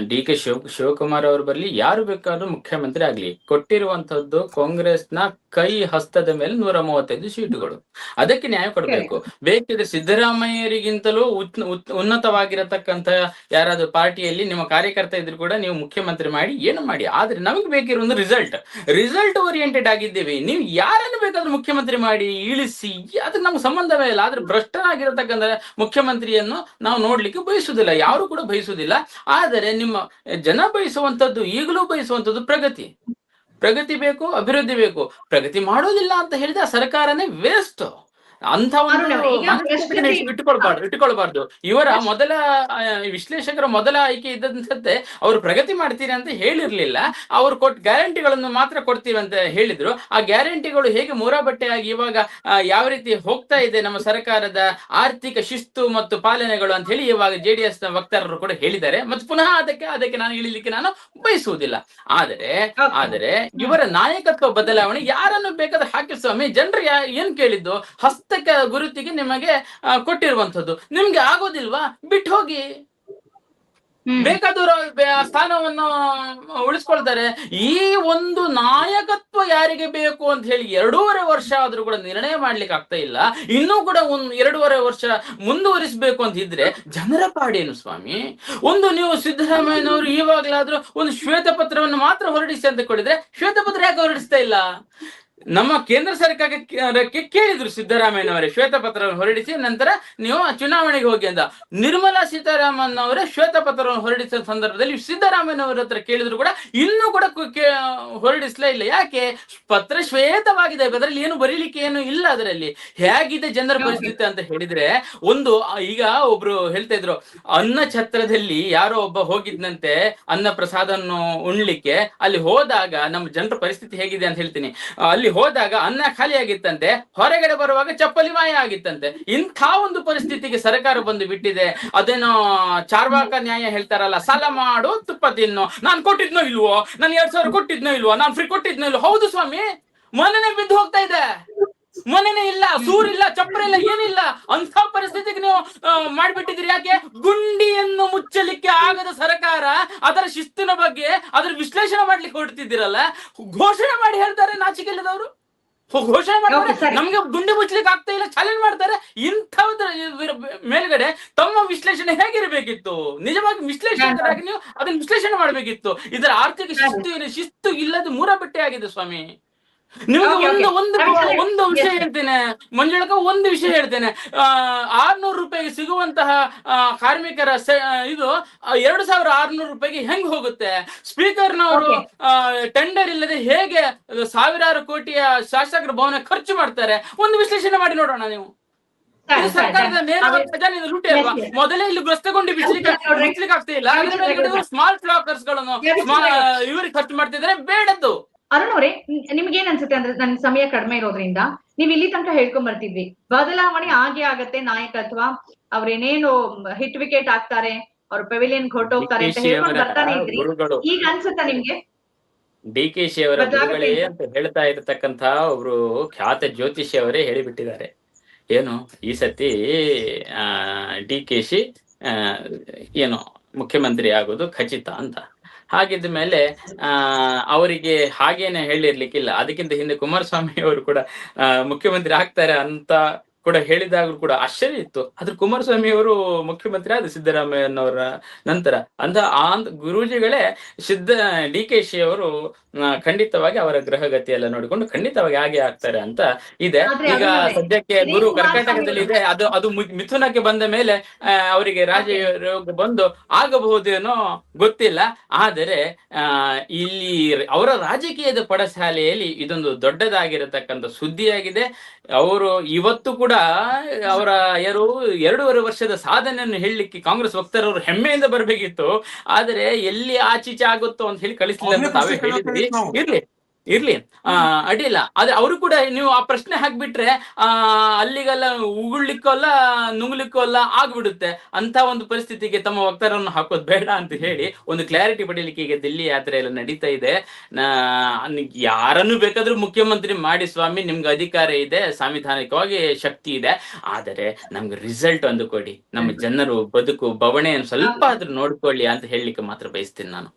ಡಿ ಕೆ ಶಿವ ಶಿವಕುಮಾರ್ ಅವರು ಬರ್ಲಿ ಯಾರು ಬೇಕಾದ್ರೂ ಮುಖ್ಯಮಂತ್ರಿ ಆಗ್ಲಿ. ಕೊಟ್ಟಿರುವಂತದ್ದು ಕಾಂಗ್ರೆಸ್ನ ಕೈ ಹಸ್ತದ ಮೇಲೆ ನೂರ ಮೂವತ್ತೈದು ಸೀಟುಗಳು. ಅದಕ್ಕೆ ನ್ಯಾಯ ಕೊಡಬೇಕು. ಬೇಕಿದ್ರೆ ಸಿದ್ದರಾಮಯ್ಯರಿಗಿಂತಲೂ ಉತ್- ಉತ್- ಉನ್ನತವಾಗಿರತಕ್ಕಂತ ಯಾರಾದ್ರೂ ಪಾರ್ಟಿಯಲ್ಲಿ ನಿಮ್ಮ ಕಾರ್ಯಕರ್ತ ಇದ್ರು ಕೂಡ ನೀವು ಮುಖ್ಯಮಂತ್ರಿ ಮಾಡಿ ಏನು ಮಾಡಿ. ಆದ್ರೆ ನಮಗೆ ಬೇಕಿರೋ ಒಂದು ರಿಸಲ್ಟ್. ರಿಸಲ್ಟ್ ಓರಿಯೆಂಟೆಡ್ ಆಗಿದ್ದೀವಿ. ನೀವು ಯಾರನ್ನು ಬೇಕಾದ್ರೂ ಮುಖ್ಯಮಂತ್ರಿ ಮಾಡಿ ಇಳಿಸಿ ಅದಕ್ಕೆ ನಮ್ಗೆ ಸಂಬಂಧವೇ ಇಲ್ಲ. ಆದ್ರೆ ಭ್ರಷ್ಟನಾಗಿರತಕ್ಕಂಥ ಮುಖ್ಯಮಂತ್ರಿಯನ್ನು ನಾವು ನೋಡ್ಲಿಕ್ಕೆ ಬಯಸುವುದಿಲ್ಲ, ಯಾರು ಕೂಡ ಬಯಸುವುದಿಲ್ಲ. ಆದರೆ ನಿಮ್ಮ ಜನ ಬಯಸುವಂತದ್ದು ಈಗಲೂ ಬಯಸುವಂತದ್ದು ಪ್ರಗತಿ. ಪ್ರಗತಿ ಬೇಕು, ಅಭಿವೃದ್ಧಿ ಬೇಕು. ಪ್ರಗತಿ ಮಾಡೋದಿಲ್ಲ ಅಂತ ಹೇಳಿದ ಸರ್ಕಾರನೇ ವೇಸ್ಟ್ ಅಂತ ಒಂದು ಇಟ್ಟುಕೊಳ್ಬಾರ್ದು ಇಟ್ಟುಕೊಳ್ಬಾರ್ದು. ಇವರ ಮೊದಲ ವಿಶ್ಲೇಷಕರ ಮೊದಲ ಆಯ್ಕೆ ಇದ್ದಂತೆ ಅವರು ಪ್ರಗತಿ ಮಾಡ್ತೀರಿ ಅಂತ ಹೇಳಿರ್ಲಿಲ್ಲ. ಅವರು ಕೊಟ್ ಗ್ಯಾರಂಟಿಗಳನ್ನು ಮಾತ್ರ ಕೊಡ್ತೀವಿ ಅಂತ ಹೇಳಿದ್ರು. ಆ ಗ್ಯಾರಂಟಿಗಳು ಹೇಗೆ ಮೂರಾಬಟ್ಟೆಯಾಗಿ ಇವಾಗ ಯಾವ ರೀತಿ ಹೋಗ್ತಾ ಇದೆ ನಮ್ಮ ಸರ್ಕಾರದ ಆರ್ಥಿಕ ಶಿಸ್ತು ಮತ್ತು ಪಾಲನೆಗಳು ಅಂತ ಹೇಳಿ ಇವಾಗ ಜೆ ಡಿ ಎಸ್ನ ವಕ್ತಾರರು ಕೂಡ ಹೇಳಿದ್ದಾರೆ. ಮತ್ತು ಪುನಃ ಅದಕ್ಕೆ ಅದಕ್ಕೆ ನಾನು ಇಳಿಲಿಕ್ಕೆ ನಾನು ಬಯಸುವುದಿಲ್ಲ. ಆದರೆ ಆದರೆ ಇವರ ನಾಯಕತ್ವ ಬದಲಾವಣೆ ಯಾರನ್ನು ಬೇಕಾದ್ರೆ ಹಾಕಿ ಸ್ವಾಮಿ ಜನರು ಏನ್ ಕೇಳಿದ್ದು? ಹಸ್ತಕ ಗುರುತಿಗೆ ನಿಮಗೆ ಕೊಟ್ಟಿರುವಂಥದ್ದು. ಕೊಟ್ಟಿರುವಂತದ್ದು ನಿಮ್ಗೆ ಆಗೋದಿಲ್ವಾ? ಬಿಟ್ಟು ಹೋಗಿ. ಬೇಕಾದರೂ ಬೇಕಾದವರು ಸ್ಥಾನವನ್ನು ಉಳಿಸ್ಕೊಳ್ತಾರೆ. ಈ ಒಂದು ನಾಯಕತ್ವ ಯಾರಿಗೆ ಬೇಕು ಅಂತ ಹೇಳಿ ಎರಡೂವರೆ ವರ್ಷ ಆದ್ರೂ ಕೂಡ ನಿರ್ಣಯ ಮಾಡ್ಲಿಕ್ಕೆ ಆಗ್ತಾ ಇಲ್ಲ. ಇನ್ನೂ ಕೂಡ ಒಂದು ಎರಡೂವರೆ ವರ್ಷ ಮುಂದುವರಿಸಬೇಕು ಅಂತ ಇದ್ರೆ ಜನರ ಪಾಡೇನು ಸ್ವಾಮಿ? ಒಂದು ನೀವು ಸಿದ್ದರಾಮಯ್ಯನವರು ಇವಾಗ್ಲಾದ್ರೂ ಒಂದು ಶ್ವೇತ ಪತ್ರವನ್ನು ಮಾತ್ರ ಹೊರಡಿಸಿ ಅಂತ ಕೊಡಿದ್ರೆ ಶ್ವೇತ ಪತ್ರ ಯಾಕೆ ಹೊರಡಿಸ್ತಾ ಇಲ್ಲ? ನಮ್ಮ ಕೇಂದ್ರ ಸರ್ಕಾರಕ್ಕೆ ಕೇಳಿದ್ರು ಸಿದ್ದರಾಮಯ್ಯನವರೇ ಶ್ವೇತಪತ್ರ ಹೊರಡಿಸಿ ನಂತರ ನೀವು ಚುನಾವಣೆಗೆ ಹೋಗಿ ಅಂತ ನಿರ್ಮಲಾ ಸೀತಾರಾಮನ್ ಅವರೇ ಶ್ವೇತಪತ್ರವನ್ನು ಹೊರಡಿಸಿದ ಸಂದರ್ಭದಲ್ಲಿ ಸಿದ್ದರಾಮಯ್ಯನವರ ಹತ್ರ ಕೇಳಿದ್ರು ಕೂಡ ಇನ್ನೂ ಕೂಡ ಹೊರಡಿಸ್ಲೇ ಇಲ್ಲ. ಯಾಕೆ? ಪತ್ರ ಶ್ವೇತವಾಗಿದೆ. ಅದರಲ್ಲಿ ಏನು ಬರೀಲಿಕ್ಕೆ ಏನು ಇಲ್ಲ ಅದರಲ್ಲಿ. ಹೇಗಿದೆ ಜನರ ಪರಿಸ್ಥಿತಿ ಅಂತ ಹೇಳಿದ್ರೆ ಒಂದು ಈಗ ಒಬ್ರು ಹೇಳ್ತಾ ಇದ್ರು ಅನ್ನ ಛತ್ರದಲ್ಲಿ ಯಾರೋ ಒಬ್ಬ ಹೋಗಿದ್ನಂತೆ ಅನ್ನ ಪ್ರಸಾದನ್ನು ಉಣ್ಲಿಕ್ಕೆ ಅಲ್ಲಿ ಹೋದಾಗ ನಮ್ಮ ಜನರ ಪರಿಸ್ಥಿತಿ ಹೇಗಿದೆ ಅಂತ ಹೇಳ್ತೀನಿ. ಆ, ಅಲ್ಲಿ ಹೋದಾಗ ಅನ್ನ ಖಾಲಿಯಾಗಿತ್ತಂತೆ ಹೊರಗಡೆ ಬರುವಾಗ ಚಪ್ಪಲಿ ಮಾಯ ಆಗಿತ್ತಂತೆ. ಇಂಥ ಒಂದು ಪರಿಸ್ಥಿತಿಗೆ ಸರ್ಕಾರ ಬಂದು ಬಿಟ್ಟಿದೆ. ಅದೇನೋ ಚಾರ್ವಾಕ ನ್ಯಾಯ ಹೇಳ್ತಾರಲ್ಲ, ಸಾಲ ಮಾಡು, ತುಪ್ಪ ತಿನ್ನು. ನಾನು ಕೊಟ್ಟಿದ್ನೋ ಇಲ್ವೋ? ನಾನು ಎರಡ್ ಸಾವಿರ ಕೊಟ್ಟಿದ್ನೋ ಇಲ್ವೋ? ನಾನು ಫ್ರೀ ಕೊಟ್ಟಿದ್ನೋ ಇಲ್ವೋ? ಹೌದು ಸ್ವಾಮಿ, ಮೊನ್ನೆ ಬಿದ್ದು ಹೋಗ್ತಾ ಇದೆ. ಮನೆನೇ ಇಲ್ಲ ಸೂರಿಲ್ಲ ಚಪ್ಪರ ಇಲ್ಲ ಏನಿಲ್ಲ. ಅಂತ ಪರಿಸ್ಥಿತಿಗೆ ನೀವು ಮಾಡ್ಬಿಟ್ಟಿದ್ರಿ ಯಾಕೆ? ಗುಂಡಿಯನ್ನು ಮುಚ್ಚಲಿಕ್ಕೆ ಆಗದ ಸರ್ಕಾರ ಅದರ ಶಿಸ್ತಿನ ಬಗ್ಗೆ ಅದರ ವಿಶ್ಲೇಷಣೆ ಮಾಡ್ಲಿಕ್ಕೆ ಹೊರಡ್ತಿದ್ದೀರಲ್ಲ? ಘೋಷಣೆ ಮಾಡಿ ಹೇಳ್ತಾರೆ ನಾಚಿಕೆ ಇಲ್ಲದವರು ಘೋಷಣೆ ಮಾಡ್ತಾರೆ. ನಮ್ಗೆ ಗುಂಡಿ ಮುಚ್ಚಲಿಕ್ಕೆ ಆಗ್ತಾ ಇಲ್ಲ ಚಾಲೆಂಜ್ ಮಾಡ್ತಾರೆ. ಇಂಥದ್ರ ಮೇಲ್ಗಡೆ ತಮ್ಮ ವಿಶ್ಲೇಷಣೆ ಹೇಗಿರಬೇಕಿತ್ತು? ನಿಜವಾಗಿ ವಿಶ್ಲೇಷಕರಾಗಿ ನೀವು ಅದನ್ನ ವಿಶ್ಲೇಷಣೆ ಮಾಡ್ಬೇಕಿತ್ತು. ಇದರ ಆರ್ಥಿಕ ಶಿಸ್ತು ಶಿಸ್ತು ಇಲ್ಲದ ಮೂರ ಬಟ್ಟೆ ಆಗಿದೆ ಸ್ವಾಮಿ. ನಿಮ್ಗೆ ಒಂದು. ಒಂದು ಒಂದು ವಿಷಯ ಹೇಳ್ತೇನೆ. ಮಂಜುಳಕ ಒಂದು ವಿಷಯ ಹೇಳ್ತೇನೆ. ಆ ಆರ್ನೂರು ರೂಪಾಯಿಗೆ ಸಿಗುವಂತಹ ಕಾರ್ಮಿಕರ ಇದು ಎರಡು ಸಾವಿರ ಆರ್ನೂರು ರೂಪಾಯಿಗೆ ಹೆಂಗ್ ಹೋಗುತ್ತೆ? ಸ್ಪೀಕರ್ನವರು ಟೆಂಡರ್ ಇಲ್ಲದೆ ಹೇಗೆ ಸಾವಿರಾರು ಕೋಟಿಯ ಶಾಸಕರ ಭವನ ಖರ್ಚು ಮಾಡ್ತಾರೆ? ಒಂದು ವಿಶ್ಲೇಷಣೆ ಮಾಡಿ ನೋಡೋಣ ನೀವು. ಸರ್ಕಾರದ ಸರಿ. ನೇರವಾದ ಖಜಾನೆ ಲೂಟಿ ಅಲ್ವಾ. ಮೊದಲೇ ಇಲ್ಲಿ ಗ್ರಸ್ತಗೊಂಡು. ಬಿಸ್ಲಿಕ್ಕೆ ಆಗ್ತಾ ಇಲ್ಲ ಸ್ಮಾಲ್ ಫ್ಲಾಕರ್ಸ್ಗಳನ್ನು ಇವ್ರಿಗೆ ಖರ್ಚು ಮಾಡ್ತಿದ್ರೆ ಬೇಡದ್ದು. ಅರುಣ್ ಅವರೇ ನಿಮ್ಗೆ ಏನ್ ಅನ್ಸುತ್ತೆ ಅಂದ್ರೆ ನನ್ ಸಮಯ ಕಡಿಮೆ ಇರೋದ್ರಿಂದ? ನೀವ್ ಇಲ್ಲಿ ತನಕ ಹೇಳ್ಕೊಂಡ್ ಬರ್ತಿದ್ವಿ. ಬದಲಾವಣೆ ಆಗೇ ಆಗತ್ತೆ ನಾಯಕತ್ವ ಅವ್ರೇನೇನು ಹಿಟ್ ವಿಕೆಟ್ ಆಗ್ತಾರೆ ಅವ್ರ ಪೆವಿಲಿಯನ್ ಹೊರಟೋಗ್ತಾರೆ ಅಂತ ಹೇಳ್ಕೊಂಡ್ ಬರ್ತಾನೆ ಇದ್ರಿ. ಈಗ ಅನ್ಸುತ್ತಾ ನಿಮ್ಗೆ? ಡಿ ಕೆ ಶಿ ಅವರ ಬಿಡುಗಡೆ ಅಂತ ಹೇಳ್ತಾ ಇರತಕ್ಕಂತ ಒಬ್ರು ಖ್ಯಾತ ಜ್ಯೋತಿಷಿ ಅವರೇ ಹೇಳಿಬಿಟ್ಟಿದ್ದಾರೆ. ಏನು ಈ ಸತಿ ಆ ಡಿ ಕೆ ಶಿ ಏನು ಮುಖ್ಯಮಂತ್ರಿ ಆಗೋದು ಖಚಿತ ಅಂತ. ಹಾಗಿದ್ದ ಮೇಲೆ ಆ ಅವರಿಗೆ ಹಾಗೇನೆ ಹೇಳಿರ್ಲಿಕ್ಕಿಲ್ಲ. ಅದಕ್ಕಿಂತ ಹಿಂದೆ ಕುಮಾರಸ್ವಾಮಿ ಅವರು ಕೂಡ ಮುಖ್ಯಮಂತ್ರಿ ಆಗ್ತಾರೆ ಅಂತ ಕೂಡ ಹೇಳಿದಾಗಲೂ ಕೂಡ ಆಶ್ಚರ್ಯ ಇತ್ತು. ಆದ್ರೆ ಕುಮಾರಸ್ವಾಮಿ ಅವರು ಮುಖ್ಯಮಂತ್ರಿ ಆದ ಸಿದ್ದರಾಮಯ್ಯನವರ ನಂತರ ಅಂತ ಆ ಗುರೂಜಿಗಳೇ ಸಿದ್ದ ಡಿ ಕೆ ಶಿ ಅವರು ಖಂಡಿತವಾಗಿ ಅವರ ಗ್ರಹಗತಿ ಎಲ್ಲ ನೋಡಿಕೊಂಡು ಖಂಡಿತವಾಗಿ ಹಾಗೆ ಆಗ್ತಾರೆ ಅಂತ ಇದೆ. ಈಗ ಸದ್ಯಕ್ಕೆ ಗುರು ಕರ್ನಾಟಕದಲ್ಲಿ ಇದೆ. ಅದು ಅದು ಮಿಥುನಕ್ಕೆ ಬಂದ ಮೇಲೆ ಅವರಿಗೆ ರಾಜಯೋಗ ಬಂದು ಆಗಬಹುದೇನೋ ಗೊತ್ತಿಲ್ಲ. ಆದರೆ ಆ ಇಲ್ಲಿ ಅವರ ರಾಜಕೀಯದ ಪಡಸಾಲೆಯಲ್ಲಿ ಇದೊಂದು ದೊಡ್ಡದಾಗಿರತಕ್ಕಂಥ ಸುದ್ದಿಯಾಗಿದೆ. ಅವರು ಇವತ್ತು ಕೂಡ ಅವರ ಯಾರು ಎರಡೂವರೆ ವರ್ಷದ ಸಾಧನೆಯನ್ನು ಹೇಳಲಿಕ್ಕೆ ಕಾಂಗ್ರೆಸ್ ವಕ್ತಾರರು ಹೆಮ್ಮೆಯಿಂದ ಬರಬೇಕಿತ್ತು. ಆದರೆ ಎಲ್ಲಿ ಆಚೀಚೆ ಆಗುತ್ತೋ ಅಂತ ಹೇಳಿ ಕಳಿಸ್ಲಿಲ್ಲ ಅಂತ ತಾವೇ ಹೇಳಿದ್ರಿ. ಇರ್ಲಿ. ಇರ್ಲಿ. ಆ ಅಡ್ಡಿಲ್ಲ ಆದ್ರೆ ಅವರು ಕೂಡ ನೀವು ಆ ಪ್ರಶ್ನೆ ಹಾಕ್ಬಿಟ್ರೆ ಆ ಅಲ್ಲಿಗೆಲ್ಲ ಉಗುಳ್ಲಿಕ್ಕೂ ಅಲ್ಲ ನುಂಗ್ಲಿಕ್ಕೂ ಅಲ್ಲ ಆಗ್ಬಿಡುತ್ತೆ. ಅಂತ ಒಂದು ಪರಿಸ್ಥಿತಿಗೆ ತಮ್ಮ ವಕ್ತಾರವನ್ನು ಹಾಕೋದ್ ಬೇಡ ಅಂತ ಹೇಳಿ ಒಂದು ಕ್ಲಾರಿಟಿ ಪಡೀಲಿಕ್ಕೆ ಈಗ ದಿಲ್ಲಿ ಯಾತ್ರೆ ಎಲ್ಲ ನಡೀತಾ ಇದೆ. ಯಾರನ್ನು ಬೇಕಾದ್ರೂ ಮುಖ್ಯಮಂತ್ರಿ ಮಾಡಿ ಸ್ವಾಮಿ ನಿಮ್ಗೆ ಅಧಿಕಾರ ಇದೆ ಸಾಂವಿಧಾನಿಕವಾಗಿ ಶಕ್ತಿ ಇದೆ. ಆದರೆ ನಮ್ಗೆ ರಿಸಲ್ಟ್ ಒಂದು ಕೊಡಿ. ನಮ್ಮ ಜನರು ಬದುಕು ಬವಣೆಯನ್ನು ಸ್ವಲ್ಪ ಆದ್ರೂ ನೋಡ್ಕೊಳ್ಳಿ ಅಂತ ಹೇಳಲಿಕ್ಕೆ ಮಾತ್ರ ಬಯಸ್ತೀನಿ ನಾನು.